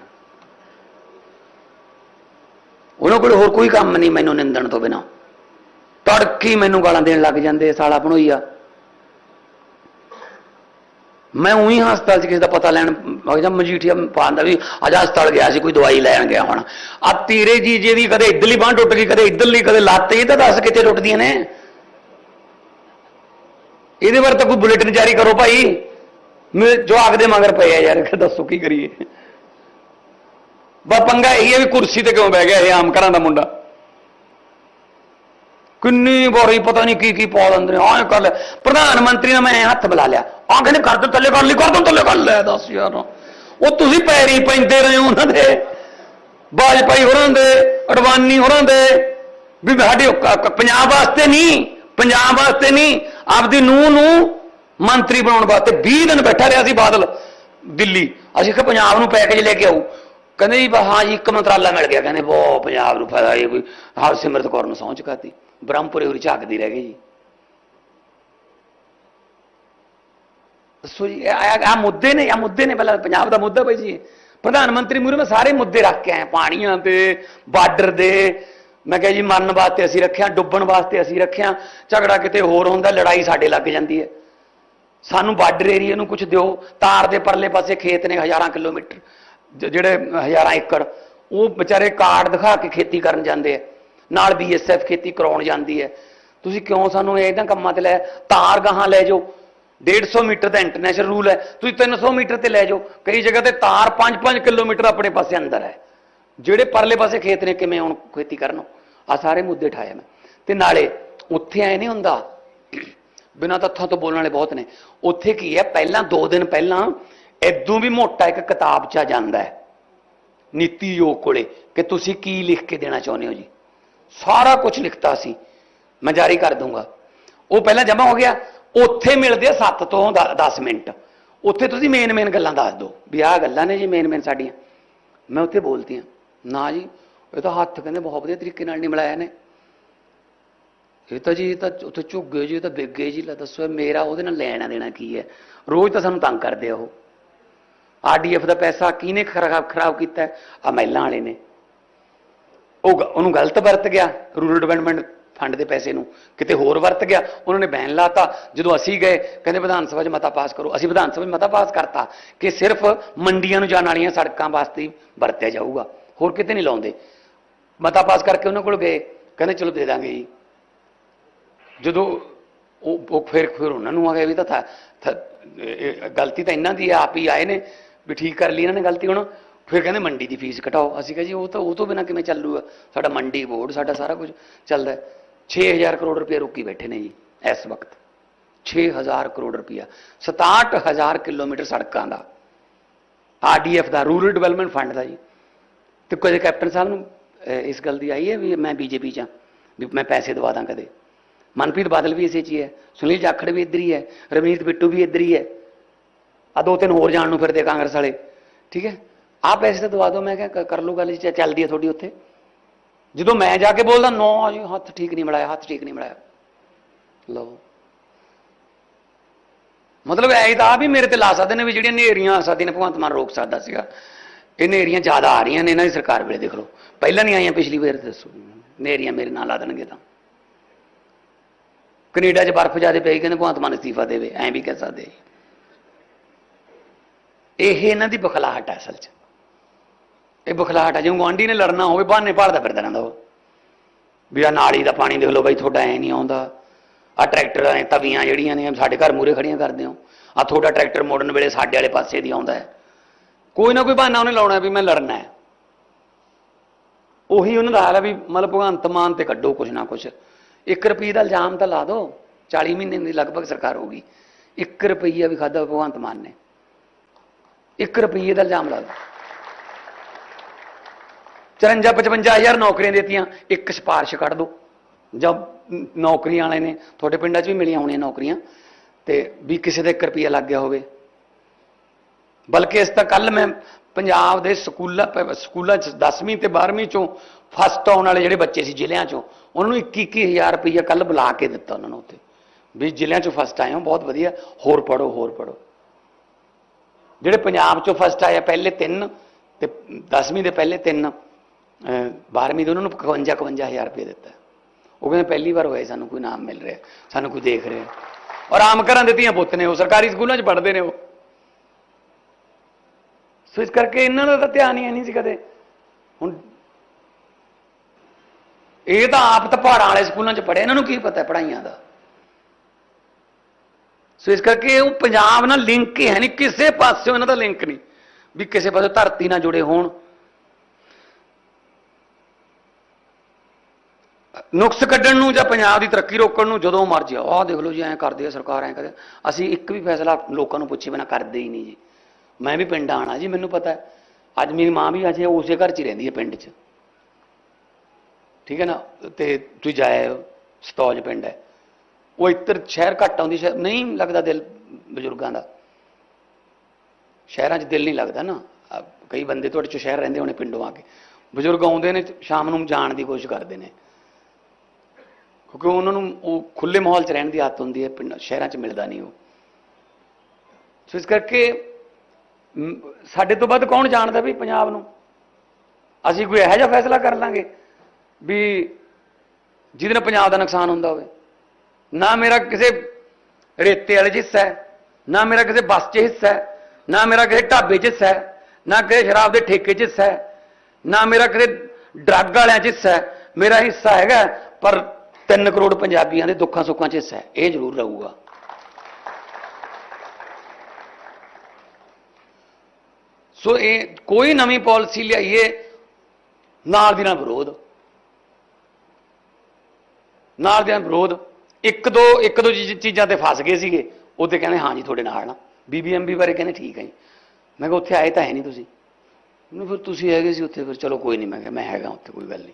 ਉਹਨਾਂ ਕੋਲ ਹੋਰ ਕੋਈ ਕੰਮ ਨਹੀਂ ਮੈਨੂੰ ਨਿੰਦਣ ਤੋਂ ਬਿਨਾ। ਤੜਕੀ ਮੈਨੂੰ ਗਾਲਾਂ ਦੇਣ ਲੱਗ ਜਾਂਦੇ ਸਾਲਾ ਭਣੋਈਆ ਮੈਂ ਉਹੀ ਹਸਪਤਾਲ 'ਚ ਕਿਸੇ ਦਾ ਪਤਾ ਲੈਣ, ਮੈਂ ਜਾਂ ਮਜੀਠੀਆ ਪਾਉਂਦਾ ਵੀ ਅੱਜ ਹਸਪਤਾਲ ਗਿਆ ਸੀ, ਕੋਈ ਦਵਾਈ ਲੈਣ ਗਿਆ ਹੁਣ। ਆ ਤੇਰੇ ਜੀ ਜਿਹਦੀ ਕਦੇ ਇੱਧਰਲੀ ਬਾਂਹ ਟੁੱਟ ਗਈ, ਕਦੇ ਇੱਧਰਲੀ, ਕਦੇ ਲੱਤ, ਇਹ ਤਾਂ ਦੱਸ ਕਿੱਥੇ ਟੁੱਟਦੀਆਂ ਨੇ? ਇਹਦੇ ਬਾਰੇ ਤਾਂ ਕੋਈ ਬੁਲੇਟਿਨ ਜਾਰੀ ਕਰੋ ਭਾਈ। ਮੈਂ ਜਵਾਕ ਦੇ ਮਗਰ ਪਏ ਆ ਯਾਰ ਦੱਸੋ ਕੀ ਕਰੀਏ। ਬਾ ਪੰਗਾ ਇਹ ਹੈ ਵੀ ਕੁਰਸੀ ਤੇ ਕਿਉਂ ਬਹਿ ਗਿਆ ਇਹ ਆਮ ਘਰਾਂ ਦਾ ਮੁੰਡਾ। ਕਿੰਨੀ ਵਾਰੀ ਪਤਾ ਨਹੀਂ ਕੀ ਕੀ ਪਾ ਦਿੰਦੇ ਨੇ ਆਹ ਕਰ ਲੈ। ਪ੍ਰਧਾਨ ਮੰਤਰੀ ਨੇ ਮੈਂ ਹੱਥ ਮਿਲਾ ਲਿਆ। ਆਹ ਕਹਿੰਦੇ ਕਰ ਦੋ ਥੱਲੇ ਕਰ ਲਈ, ਕਰ ਦੋ ਥੱਲੇ ਕਰ ਲੈ, ਦੱਸ ਯਾਰ। ਉਹ ਤੁਸੀਂ ਪੈਰੀ ਪੈਂਦੇ ਰਹੇ ਹੋ ਉਹਨਾਂ ਦੇ। ਵਾਜਪਾਈ ਹੋਰਾਂ ਦੇ, ਅਡਵਾਨੀ ਹੋਰਾਂ ਦੇ। ਵੀ ਸਾਡੇ ਪੰਜਾਬ ਵਾਸਤੇ ਨਹੀਂ, ਪੰਜਾਬ ਵਾਸਤੇ ਨਹੀਂ, ਆਪਦੀ ਨੂੰਹ ਨੂੰ ਮੰਤਰੀ ਬਣਾਉਣ ਵਾਸਤੇ 20 ਦਿਨ ਬੈਠਾ ਰਿਹਾ ਸੀ ਬਾਦਲ, ਦਿੱਲੀ। ਅਸੀਂ ਕਿ ਪੰਜਾਬ ਨੂੰ ਪੈਕੇਜ ਲੈ ਕੇ ਆਉ ਕਹਿੰਦੇ ਜੀ ਬਾ ਹਾਂ ਜੀ, ਇੱਕ ਮੰਤਰਾਲਾ ਮਿਲ ਗਿਆ। ਕਹਿੰਦੇ ਬਹੁਤ ਪੰਜਾਬ ਨੂੰ ਫਾਇਦਾ, ਇਹ ਕੋਈ ਹਰਸਿਮਰਤ ਕੌਰ ਨੂੰ ਸਹੁੰ ਚੁਕਾਤੀ ਬ੍ਰਹਮਪੁਰੇ ਉਰੀ ਝਾਕਦੀ ਰਹਿ ਗਈ ਜੀ। ਦੱਸੋ ਜੀ ਆ ਮੁੱਦੇ ਨੇ ਆ ਮੁੱਦੇ ਨੇ ਪਹਿਲਾਂ ਪੰਜਾਬ ਦਾ ਮੁੱਦਾ ਭਾਈ ਜੀ। ਪ੍ਰਧਾਨ ਮੰਤਰੀ ਮੂਰੇ ਮੈਂ ਸਾਰੇ ਮੁੱਦੇ ਰੱਖ ਕੇ ਆਇਆ, ਪਾਣੀਆਂ ਤੇ, ਬਾਰਡਰ ਦੇ। ਮੈਂ ਕਿਹਾ ਜੀ, ਮਰਨ ਵਾਸਤੇ ਅਸੀਂ ਰੱਖਿਆ, ਡੁੱਬਣ ਵਾਸਤੇ ਅਸੀਂ ਰੱਖਿਆ। ਝਗੜਾ ਕਿਤੇ ਹੋਰ ਹੁੰਦਾ, ਲੜਾਈ ਸਾਡੇ ਲੱਗ ਜਾਂਦੀ ਹੈ। ਸਾਨੂੰ ਬਾਰਡਰ ਏਰੀਆ ਨੂੰ ਕੁਝ ਦਿਓ। ਤਾਰ ਦੇ ਪਰਲੇ ਪਾਸੇ ਖੇਤ ਨੇ ਹਜ਼ਾਰਾਂ ਕਿਲੋਮੀਟਰ ਜਿਹੜੇ ਹਜ਼ਾਰਾਂ ਏਕੜ, ਉਹ ਵਿਚਾਰੇ ਕਾਰਡ ਦਿਖਾ ਕੇ ਖੇਤੀ ਕਰਨ ਜਾਂਦੇ ਆ। ਨਾਲ ਬੀਐਸਐਫ ਖੇਤੀ ਕਰਾਉਣ ਜਾਂਦੀ ਹੈ। ਤੁਸੀਂ ਕਿਉਂ ਸਾਨੂੰ ਇਹਨਾਂ ਕੰਮਾਂ ਤੇ ਲੈ ਤਾਰ ਗਾਹਾਂ ਲੈ ਜਾਓ। 150 ਮੀਟਰ ਦਾ ਇੰਟਰਨੈਸ਼ਨਲ ਰੂਲ ਹੈ। ਤੁਸੀਂ 300 ਮੀਟਰ ਤੇ ਲੈ ਜਾਓ। ਕਈ ਜਗ੍ਹਾ ਤੇ ਤਾਰ 5-5 ਕਿਲੋਮੀਟਰ ਆਪਣੇ ਪਾਸੇ ਅੰਦਰ ਹੈ। ਜਿਹੜੇ ਪਰਲੇ ਪਾਸੇ ਖੇਤ ਨੇ ਕਿਵੇਂ ਹੁਣ ਖੇਤੀ ਕਰਨ? ਆ ਸਾਰੇ ਮੁੱਦੇ ਠਾਏ ਮੈਂ। ਤੇ ਨਾਲੇ ਉੱਥੇ ਐ ਨਹੀਂ ਹੁੰਦਾ। ਬਿਨਾਂ ਤੱਥਾਂ ਤੋਂ ਬੋਲਣ ਵਾਲੇ ਬਹੁਤ ਨੇ। ਉੱਥੇ ਕੀ ਹੈ? ਪਹਿਲਾਂ 2 ਦਿਨ ਪਹਿਲਾਂ ਇਦੋਂ ਵੀ ਮੋਟਾ ਇੱਕ ਕਿਤਾਬ ਚ ਆ ਜਾਂਦਾ ਹੈ। ਨੀਤੀ ਯੋਗ ਕੋਲੇ ਕਿ ਤੁਸੀਂ ਕੀ ਲਿਖ ਕੇ ਦੇਣਾ ਚਾਹੁੰਦੇ ਹੋ ਜੀ? ਸਾਰਾ ਕੁਝ ਲਿਖਤਾ ਸੀ। ਮੈਂ ਜਾਰੀ ਕਰ ਦੂੰਗਾ ਉਹ ਪਹਿਲਾਂ ਜਮਾ ਹੋ ਗਿਆ। ਉੱਥੇ ਮਿਲਦੇ ਆ 7 ਤੋਂ 10 ਮਿੰਟ। ਉੱਥੇ ਤੁਸੀਂ ਮੇਨ ਮੇਨ ਗੱਲਾਂ ਦੱਸ ਦਿਓ। ਵੀ ਆਹ ਗੱਲਾਂ ਨੇ ਜੀ ਮੇਨ ਮੇਨ ਸਾਡੀਆਂ। ਮੈਂ ਉੱਥੇ ਬੋਲਦੀ ਆ ਨਾ ਜੀ, ਇਹ ਤਾਂ ਹੱਥ ਕਹਿੰਦੇ ਬਹੁਤ ਵਧੀਆ ਤਰੀਕੇ ਨਾਲ ਨਹੀਂ ਮਿਲਾਇਆ ਨੇ। ਇਹ ਤਾਂ ਜੀ, ਇਹ ਤਾਂ ਉੱਥੇ ਝੁੱਗੇ ਜੀ, ਇਹ ਤਾਂ ਬਿੱਗੇ ਜੀ, ਲੈ ਦੱਸੋ ਮੇਰਾ ਉਹਦੇ ਨਾਲ ਲੈਣਾ ਦੇਣਾ ਕੀ ਹੈ? ਰੋਜ਼ ਤਾਂ ਸਾਨੂੰ ਤੰਗ ਕਰਦੇ ਆ ਉਹ। ਆਰਡੀਐਫ ਦਾ ਪੈਸਾ ਕਿਹਨੇ ਖਰਾਬ ਖਰਾਬ ਕੀਤਾ ਆ ਮਹਿਲਾਂ ਵਾਲੇ ਨੇ। ਉਹ ਉਹਨੂੰ ਗਲਤ ਵਰਤ ਗਿਆ ਰੂਰਲ ਡਿਵੈਲਪਮੈਂਟ ਫੰਡ ਦੇ ਪੈਸੇ ਨੂੰ। ਕਿਤੇ ਹੋਰ ਵਰਤ ਗਿਆ ਉਹਨਾਂ ਨੇ ਬੈਨ ਲਾਤਾ। ਜਦੋਂ ਅਸੀਂ ਗਏ ਕਹਿੰਦੇ ਵਿਧਾਨ ਸਭਾ 'ਚ ਮਤਾ ਪਾਸ ਕਰੋ। ਅਸੀਂ ਵਿਧਾਨ ਸਭਾ 'ਚ ਮਤਾ ਪਾਸ ਕਰਤਾ ਕਿ ਸਿਰਫ ਮੰਡੀਆਂ ਨੂੰ ਜਾਣ ਵਾਲੀਆਂ ਸੜਕਾਂ ਵਾਸਤੇ ਵਰਤਿਆ ਜਾਊਗਾ। ਹੋਰ ਕਿਤੇ ਨਹੀਂ ਲਾਉਂਦੇ। ਮਤਾ ਪਾਸ ਕਰਕੇ ਉਹਨਾਂ ਕੋਲ ਗਏ। ਕਹਿੰਦੇ ਚਲੋ ਦੇ ਦਾਂਗੇ ਜੀ। ਜਦੋਂ ਉਹ ਫਿਰ ਫਿਰ ਉਹਨਾਂ ਨੂੰ ਆ ਗਿਆ ਵੀ ਤਾਂ ਥਾ- ਗਲਤੀ ਤਾਂ ਇਹਨਾਂ ਦੀ ਹੈ, ਆਪ ਹੀ ਆਏ ਨੇ। ਵੀ ਠੀਕ ਕਰ ਲਈ ਇਹਨਾਂ ਨੇ ਗਲਤੀ ਹੁਣ। ਫਿਰ ਕਹਿੰਦੇ ਮੰਡੀ ਦੀ ਫੀਸ ਘਟਾਓ। ਅਸੀਂ ਕਿਹਾ ਜੀ, ਉਹ ਤਾਂ ਉਹ ਤੋਂ ਬਿਨਾ ਕਿਵੇਂ ਚੱਲੂਗਾ ਸਾਡਾ ਮੰਡੀ ਬੋਰਡ, ਸਾਡਾ ਸਾਰਾ ਕੁਝ ਚੱਲਦਾ ਹੈ। 6000 ਕਰੋੜ ਰੁਪਏ ਰੁਕੀ ਬੈਠੇ ਨੇ ਜੀ ਇਸ ਵਕਤ। 6000 ਕਰੋੜ ਰੁਪਇਆ 67000 ਕਿਲੋਮੀਟਰ ਸੜਕਾਂ ਦਾ। ਆਰਡੀਐਫ ਦਾ, ਰੂਰਲ ਡਿਵੈਲਪਮੈਂਟ ਫੰਡ ਦਾ ਜੀ। ਤੇ ਕਦੇ ਕੈਪਟਨ ਸਾਹਿਬ ਨੂੰ ਇਸ ਗੱਲ ਦੀ ਆਈ ਹੈ ਵੀ ਮੈਂ ਬੀਜੇਪੀ ਚ ਹਾਂ, ਵੀ ਮੈਂ ਪੈਸੇ ਦਵਾ ਦਾਂ ਕਦੇ। ਮਨਪ੍ਰੀਤ ਬਾਦਲ ਵੀ ਇਸੇ ਚ ਹੀ ਹੈ। ਸੁਨੀਲ ਜਾਖੜ ਵੀ ਇੱਧਰ ਹੀ ਹੈ। ਰਵਨੀਤ ਬਿੱਟੂ ਵੀ ਇੱਧਰ ਹੀ ਹੈ। ਆ ਦੋ ਤਿੰਨ ਹੋਰ ਜਾਣ ਨੂੰ ਫਿਰਦੇ ਕਾਂਗਰਸ ਵਾਲੇ। ਠੀਕ ਹੈ? ਆ ਪੈਸੇ ਤਾਂ ਦਵਾ ਦਿਓ, ਮੈਂ ਕਿਹਾ ਕਰ ਲਓ ਗੱਲ ਜੀ ਚੱਲਦੀ ਹੈ ਤੁਹਾਡੀ ਉੱਥੇ। ਜਦੋਂ ਮੈਂ ਜਾ ਕੇ ਬੋਲਦਾ, ਨੋ ਜੀ, ਹੱਥ ਠੀਕ ਨਹੀਂ ਮਿਲਾਇਆ ਹੱਥ ਠੀਕ ਨਹੀਂ ਮਿਲਾਇਆ ਲਓ। ਮਤਲਬ ਐ ਤਾਂ ਆ ਵੀ ਮੇਰੇ ਤੇ ਲਾ ਸਕਦੇ ਨੇ ਵੀ ਜਿਹੜੀਆਂ ਨੇਰੀਆਂ ਆ ਸਕਦੀਆਂ ਨੇ, ਭਗਵੰਤ ਮਾਨ ਰੋਕ ਸਕਦਾ ਸੀਗਾ। ਇਹ ਨੇਰੀਆਂ ਜ਼ਿਆਦਾ ਆ ਰਹੀਆਂ ਨੇ ਇਹਨਾਂ ਦੀ ਸਰਕਾਰ ਵੇਲੇ, ਦੇਖ ਲਓ। ਪਹਿਲਾਂ ਨਹੀਂ ਆਈਆਂ, ਪਿਛਲੀ ਵਾਰ ਦੱਸੋ ਨੇਰੀਆਂ ਮੇਰੇ ਨਾਲ ਲਾ ਦੇਣਗੇ ਤਾਂ। ਕੈਨੇਡਾ 'ਚ ਬਰਫ਼ ਜ਼ਿਆਦਾ ਪਈ ਕਹਿੰਦੇ ਭਗਵੰਤ ਮਾਨ ਅਸਤੀਫਾ ਦੇਵੇ, ਐਂ ਵੀ ਕਹਿ ਸਕਦੇ ਇਹ ਇਹਨਾਂ ਦੀ ਬਖਲਾਹਟ ਹੈ ਅਸਲ 'ਚ। ਇਹ ਬਖਲਾਹਟ ਹੈ ਜਿਵੇਂ ਗੁਆਂਢੀ ਨੇ ਲੜਨਾ ਹੋਵੇ, ਬਹਾਨੇ ਭਾਲਦਾ ਫਿਰਦਾ ਰਹਿੰਦਾ ਉਹ। ਵੀ ਆ ਨਾਲੀ ਦਾ ਪਾਣੀ ਦੇਖ ਲਓ ਬਾਈ, ਤੁਹਾਡਾ ਐ ਨਹੀਂ ਆਉਂਦਾ। ਆ ਟਰੈਕਟਰਾਂ ਨੇ ਤਵੀਆਂ ਜਿਹੜੀਆਂ ਨੇ, ਸਾਡੇ ਘਰ ਮੂਰੇ ਖੜੀਆਂ ਕਰਦੇ ਹੋ। ਆ ਤੁਹਾਡਾ ਟਰੈਕਟਰ ਮੋੜਨ ਵੇਲੇ ਸਾਡੇ ਵਾਲੇ ਪਾਸੇ ਦੀ ਆਉਂਦਾ ਹੈ। ਕੋਈ ਨਾ ਕੋਈ ਬਹਾਨਾ ਉਹਨੇ ਲਾਉਣਾ ਵੀ ਮੈਂ ਲੜਨਾ ਹੈ। ਉਹੀ ਉਹਨਾਂ ਦਾ ਹਾਲ ਹੈ ਵੀ ਮਤਲਬ ਭਗਵੰਤ ਮਾਨ ਤੇ ਕੱਢੋ ਕੁਛ ਨਾ ਕੁਛ। 1 ਰੁਪਏ ਦਾ ਇਲਜ਼ਾਮ ਤਾਂ ਲਾ ਦਿਓ 40 ਮਹੀਨੇ ਦੀ ਲਗਭਗ ਸਰਕਾਰ ਹੋਊਗੀ 1 ਰੁਪਈਆ ਵੀ ਖਾਦਾ ਭਗਵੰਤ ਮਾਨ ਨੇ। 1 ਰੁਪਈਏ ਦਾ ਇਲਜ਼ਾਮ ਲਾ ਦਿਓ। 54 55000 ਨੌਕਰੀਆਂ ਦਿੱਤੀਆਂ, ਇੱਕ ਸਿਫਾਰਿਸ਼ ਕੱਢ ਦਿਓ ਜਦ ਨੌਕਰੀਆਂ ਵਾਲੇ ਨੇ, ਤੁਹਾਡੇ ਪਿੰਡਾਂ 'ਚ ਵੀ ਮਿਲੀਆਂ ਹੋਣੀਆਂ ਨੌਕਰੀਆਂ, ਤੇ ਵੀ ਕਿਸੇ ਦਾ 1 ਰੁਪਈਆ ਲੱਗ ਗਿਆ ਹੋਵੇ। ਬਲਕਿ ਇਸ ਤਾਂ ਕੱਲ ਮੈਂ ਪੰਜਾਬ ਦੇ ਸਕੂਲਾਂ ਪ- ਸਕੂਲਾਂ 'ਚ 10ਵੀਂ ਤੇ 12ਵੀਂ 'ਚੋਂ ਫਸਟ ਆਉਣ ਵਾਲੇ ਜਿਹੜੇ ਬੱਚੇ ਸੀ ਜ਼ਿਲ੍ਹਿਆਂ 'ਚੋਂ, ਉਹਨਾਂ ਨੂੰ 21-21000 ਰੁਪਈਆ ਕੱਲ ਬੁਲਾ ਕੇ ਦਿੱਤਾ ਉਹਨਾਂ ਨੂੰ ਉੱਥੇ। ਵੀ ਜ਼ਿਲ੍ਹਿਆਂ 'ਚੋਂ ਫਸਟ ਆਏ ਹੋ, ਬਹੁਤ ਵਧੀਆ, ਹੋਰ ਪੜੋ ਹੋਰ ਪੜੋ ਜਿਹੜੇ ਪੰਜਾਬ 'ਚੋਂ ਫਸਟ ਆਏ ਆ, ਪਹਿਲੇ ਤਿੰਨ ਤੇ 10ਵੀਂ ਦੇ ਪਹਿਲੇ ਤਿੰਨ 12ਵੀਂ ਦੇ ਉਹਨਾਂ ਨੂੰ 55 51000 ਰੁਪਏ ਦਿੱਤਾ। ਉਹ ਕਹਿੰਦੇ ਪਹਿਲੀ ਵਾਰ ਹੋਇਆ, ਸਾਨੂੰ ਕੋਈ ਨਾਮ ਮਿਲ ਰਿਹਾ, ਸਾਨੂੰ ਕੋਈ ਦੇਖ ਰਿਹਾ। ਔਰ ਆਮ ਘਰਾਂ ਦੇ ਧੀਆਂ ਪੁੱਤ ਨੇ, ਉਹ ਸਰਕਾਰੀ ਸਕੂਲਾਂ 'ਚ ਪੜ੍ਹਦੇ ਨੇ ਉਹ। ਸੋ ਇਸ ਕਰਕੇ ਇਹਨਾਂ ਦਾ ਤਾਂ ਧਿਆਨ ਹੀ ਹੈ ਨਹੀਂ ਸੀ ਕਦੇ। ਹੁਣ ਇਹ ਤਾਂ ਆਪ ਤਾਂ ਪਹਾੜਾਂ ਵਾਲੇ ਸਕੂਲਾਂ 'ਚ ਪੜ੍ਹੇ, ਇਹਨਾਂ ਨੂੰ ਕੀ ਪਤਾ ਪੜ੍ਹਾਈਆਂ ਦਾ। ਸੋ ਇਸ ਕਰਕੇ ਉਹ ਪੰਜਾਬ ਨਾਲ ਲਿੰਕ ਹੀ ਹੈ ਨਹੀਂ, ਕਿਸੇ ਪਾਸਿਓਂ ਇਹਨਾਂ ਦਾ ਲਿੰਕ ਨਹੀਂ, ਵੀ ਕਿਸੇ ਪਾਸੇ ਧਰਤੀ ਨਾਲ ਜੁੜੇ ਹੋਣ। ਨੁਕਸ ਕੱਢਣ ਨੂੰ ਜਾਂ ਪੰਜਾਬ ਦੀ ਤਰੱਕੀ ਰੋਕਣ ਨੂੰ ਜਦੋਂ ਮਰਜ਼ੀ ਆਹ ਦੇਖ ਲਓ ਜੀ, ਐਂ ਕਰਦੇ ਆ ਸਰਕਾਰ, ਐਂ ਕਰਦੇ ਅਸੀਂ ਇੱਕ ਵੀ ਫੈਸਲਾ ਲੋਕਾਂ ਨੂੰ ਪੁੱਛੇ ਬਿਨਾ ਕਰਦੇ ਹੀ ਨਹੀਂ ਜੀ। ਮੈਂ ਵੀ ਪਿੰਡ ਆਣਾ ਜੀ, ਮੈਨੂੰ ਪਤਾ ਹੈ। ਅੱਜ ਮੇਰੀ ਮਾਂ ਵੀ ਅਜੇ ਉਸੇ ਘਰ 'ਚ ਹੀ ਰਹਿੰਦੀ ਹੈ ਪਿੰਡ 'ਚ। ਠੀਕ ਹੈ ਨਾ? ਤੇ ਤੁਸੀਂ ਜਾਏ ਸਤੌਜ ਪਿੰਡ ਹੈ। ਉਹ ਇੱਧਰ ਸ਼ਹਿਰ ਘੱਟ ਆਉਂਦੀ, ਸ਼ਹਿਰ ਨਹੀਂ ਲੱਗਦਾ ਦਿਲ ਬਜ਼ੁਰਗਾਂ ਦਾ। ਸ਼ਹਿਰਾਂ 'ਚ ਦਿਲ ਨਹੀਂ ਲੱਗਦਾ ਨਾ। ਕਈ ਬੰਦੇ ਤੁਹਾਡੇ 'ਚ ਸ਼ਹਿਰ ਰਹਿੰਦੇ ਹੋਣੇ ਪਿੰਡੋਂ ਆ ਕੇ। ਬਜ਼ੁਰਗ ਆਉਂਦੇ ਨੇ, ਸ਼ਾਮ ਨੂੰ ਜਾਣ ਦੀ ਕੋਸ਼ਿਸ਼ ਕਰਦੇ ਨੇ। ਕਿਉਂਕਿ ਉਹਨਾਂ ਨੂੰ ਉਹ ਖੁੱਲੇ ਮਾਹੌਲ 'ਚ ਰਹਿਣ ਦੀ ਆਦਤ ਹੁੰਦੀ ਹੈ, ਪਿੰਡ ਸ਼ਹਿਰਾਂ 'ਚ ਮਿਲਦਾ ਨਹੀਂ ਉਹ। ਸੋ ਇਸ ਕਰਕੇ ਸਾਡੇ ਤੋਂ ਵੱਧ ਕੌਣ ਜਾਣਦਾ ਵੀ ਪੰਜਾਬ ਨੂੰ? ਅਸੀਂ ਕੋਈ ਇਹੋ ਜਿਹਾ ਫੈਸਲਾ ਕਰ ਲਾਂਗੇ ਵੀ ਜਿਹਦੇ ਨਾਲ ਪੰਜਾਬ ਦਾ ਨੁਕਸਾਨ ਹੁੰਦਾ ਹੋਵੇ। ਨਾ ਮੇਰਾ ਕਿਸੇ ਰੇਤੇ ਵਾਲੇ 'ਚ ਹਿੱਸਾ ਹੈ, ਨਾ ਮੇਰਾ ਕਿਸੇ ਬੱਸ 'ਚ ਹਿੱਸਾ ਹੈ, ਨਾ ਮੇਰਾ ਕਿਸੇ ਢਾਬੇ 'ਚ ਹਿੱਸਾ ਹੈ, ਨਾ ਕਿਸੇ ਸ਼ਰਾਬ ਦੇ ਠੇਕੇ 'ਚ ਹਿੱਸਾ ਹੈ, ਨਾ ਮੇਰਾ ਕਿਸੇ ਡਰੱਗ ਵਾਲਿਆਂ 'ਚ ਹਿੱਸਾ ਹੈ। ਮੇਰਾ ਹਿੱਸਾ ਹੈਗਾ, ਪਰ 3 ਕਰੋੜ ਪੰਜਾਬੀਆਂ ਦੇ ਦੁੱਖਾਂ ਸੁੱਖਾਂ 'ਚ ਹਿੱਸਾ ਹੈ। ਇਹ ਜ਼ਰੂਰ ਰਹੂਗਾ। ਸੋ ਇਹ ਕੋਈ ਨਵੀਂ ਪਾਲਿਸੀ ਲਿਆਈਏ, ਨਾਲ ਦੀ ਨਾਲ ਵਿਰੋਧ। ਨਾਲ ਦੀ ਨਾਲ ਵਿਰੋਧ। ਇੱਕ ਦੋ ਇੱਕ ਦੋ ਚੀਜ਼ਾਂ ਤੇ ਫਸ ਗਏ ਸੀਗੇ। ਉਹਦੇ ਕਹਿੰਦੇ, ਹਾਂ ਜੀ, ਤੁਹਾਡੇ ਨਾਲ ਨਾ। ਬੀਬੀਐਮਬੀ ਬਾਰੇ ਕਹਿੰਦੇ, ਠੀਕ ਹੈ ਜੀ। ਮੈਂ ਕਿਹਾ, ਉੱਥੇ ਆਏ ਤਾਂ ਹੈ ਨਹੀਂ ਤੁਸੀਂ। ਮੈਨੂੰ ਫਿਰ ਤੁਸੀਂ ਹੈਗੇ ਸੀ ਉੱਥੇ, ਫਿਰ ਚਲੋ ਕੋਈ ਨਹੀਂ, ਮੈਂ ਕਿਹਾ, ਮੈਂ ਹੈਗਾ ਉੱਥੇ, ਕੋਈ ਗੱਲ ਨਹੀਂ।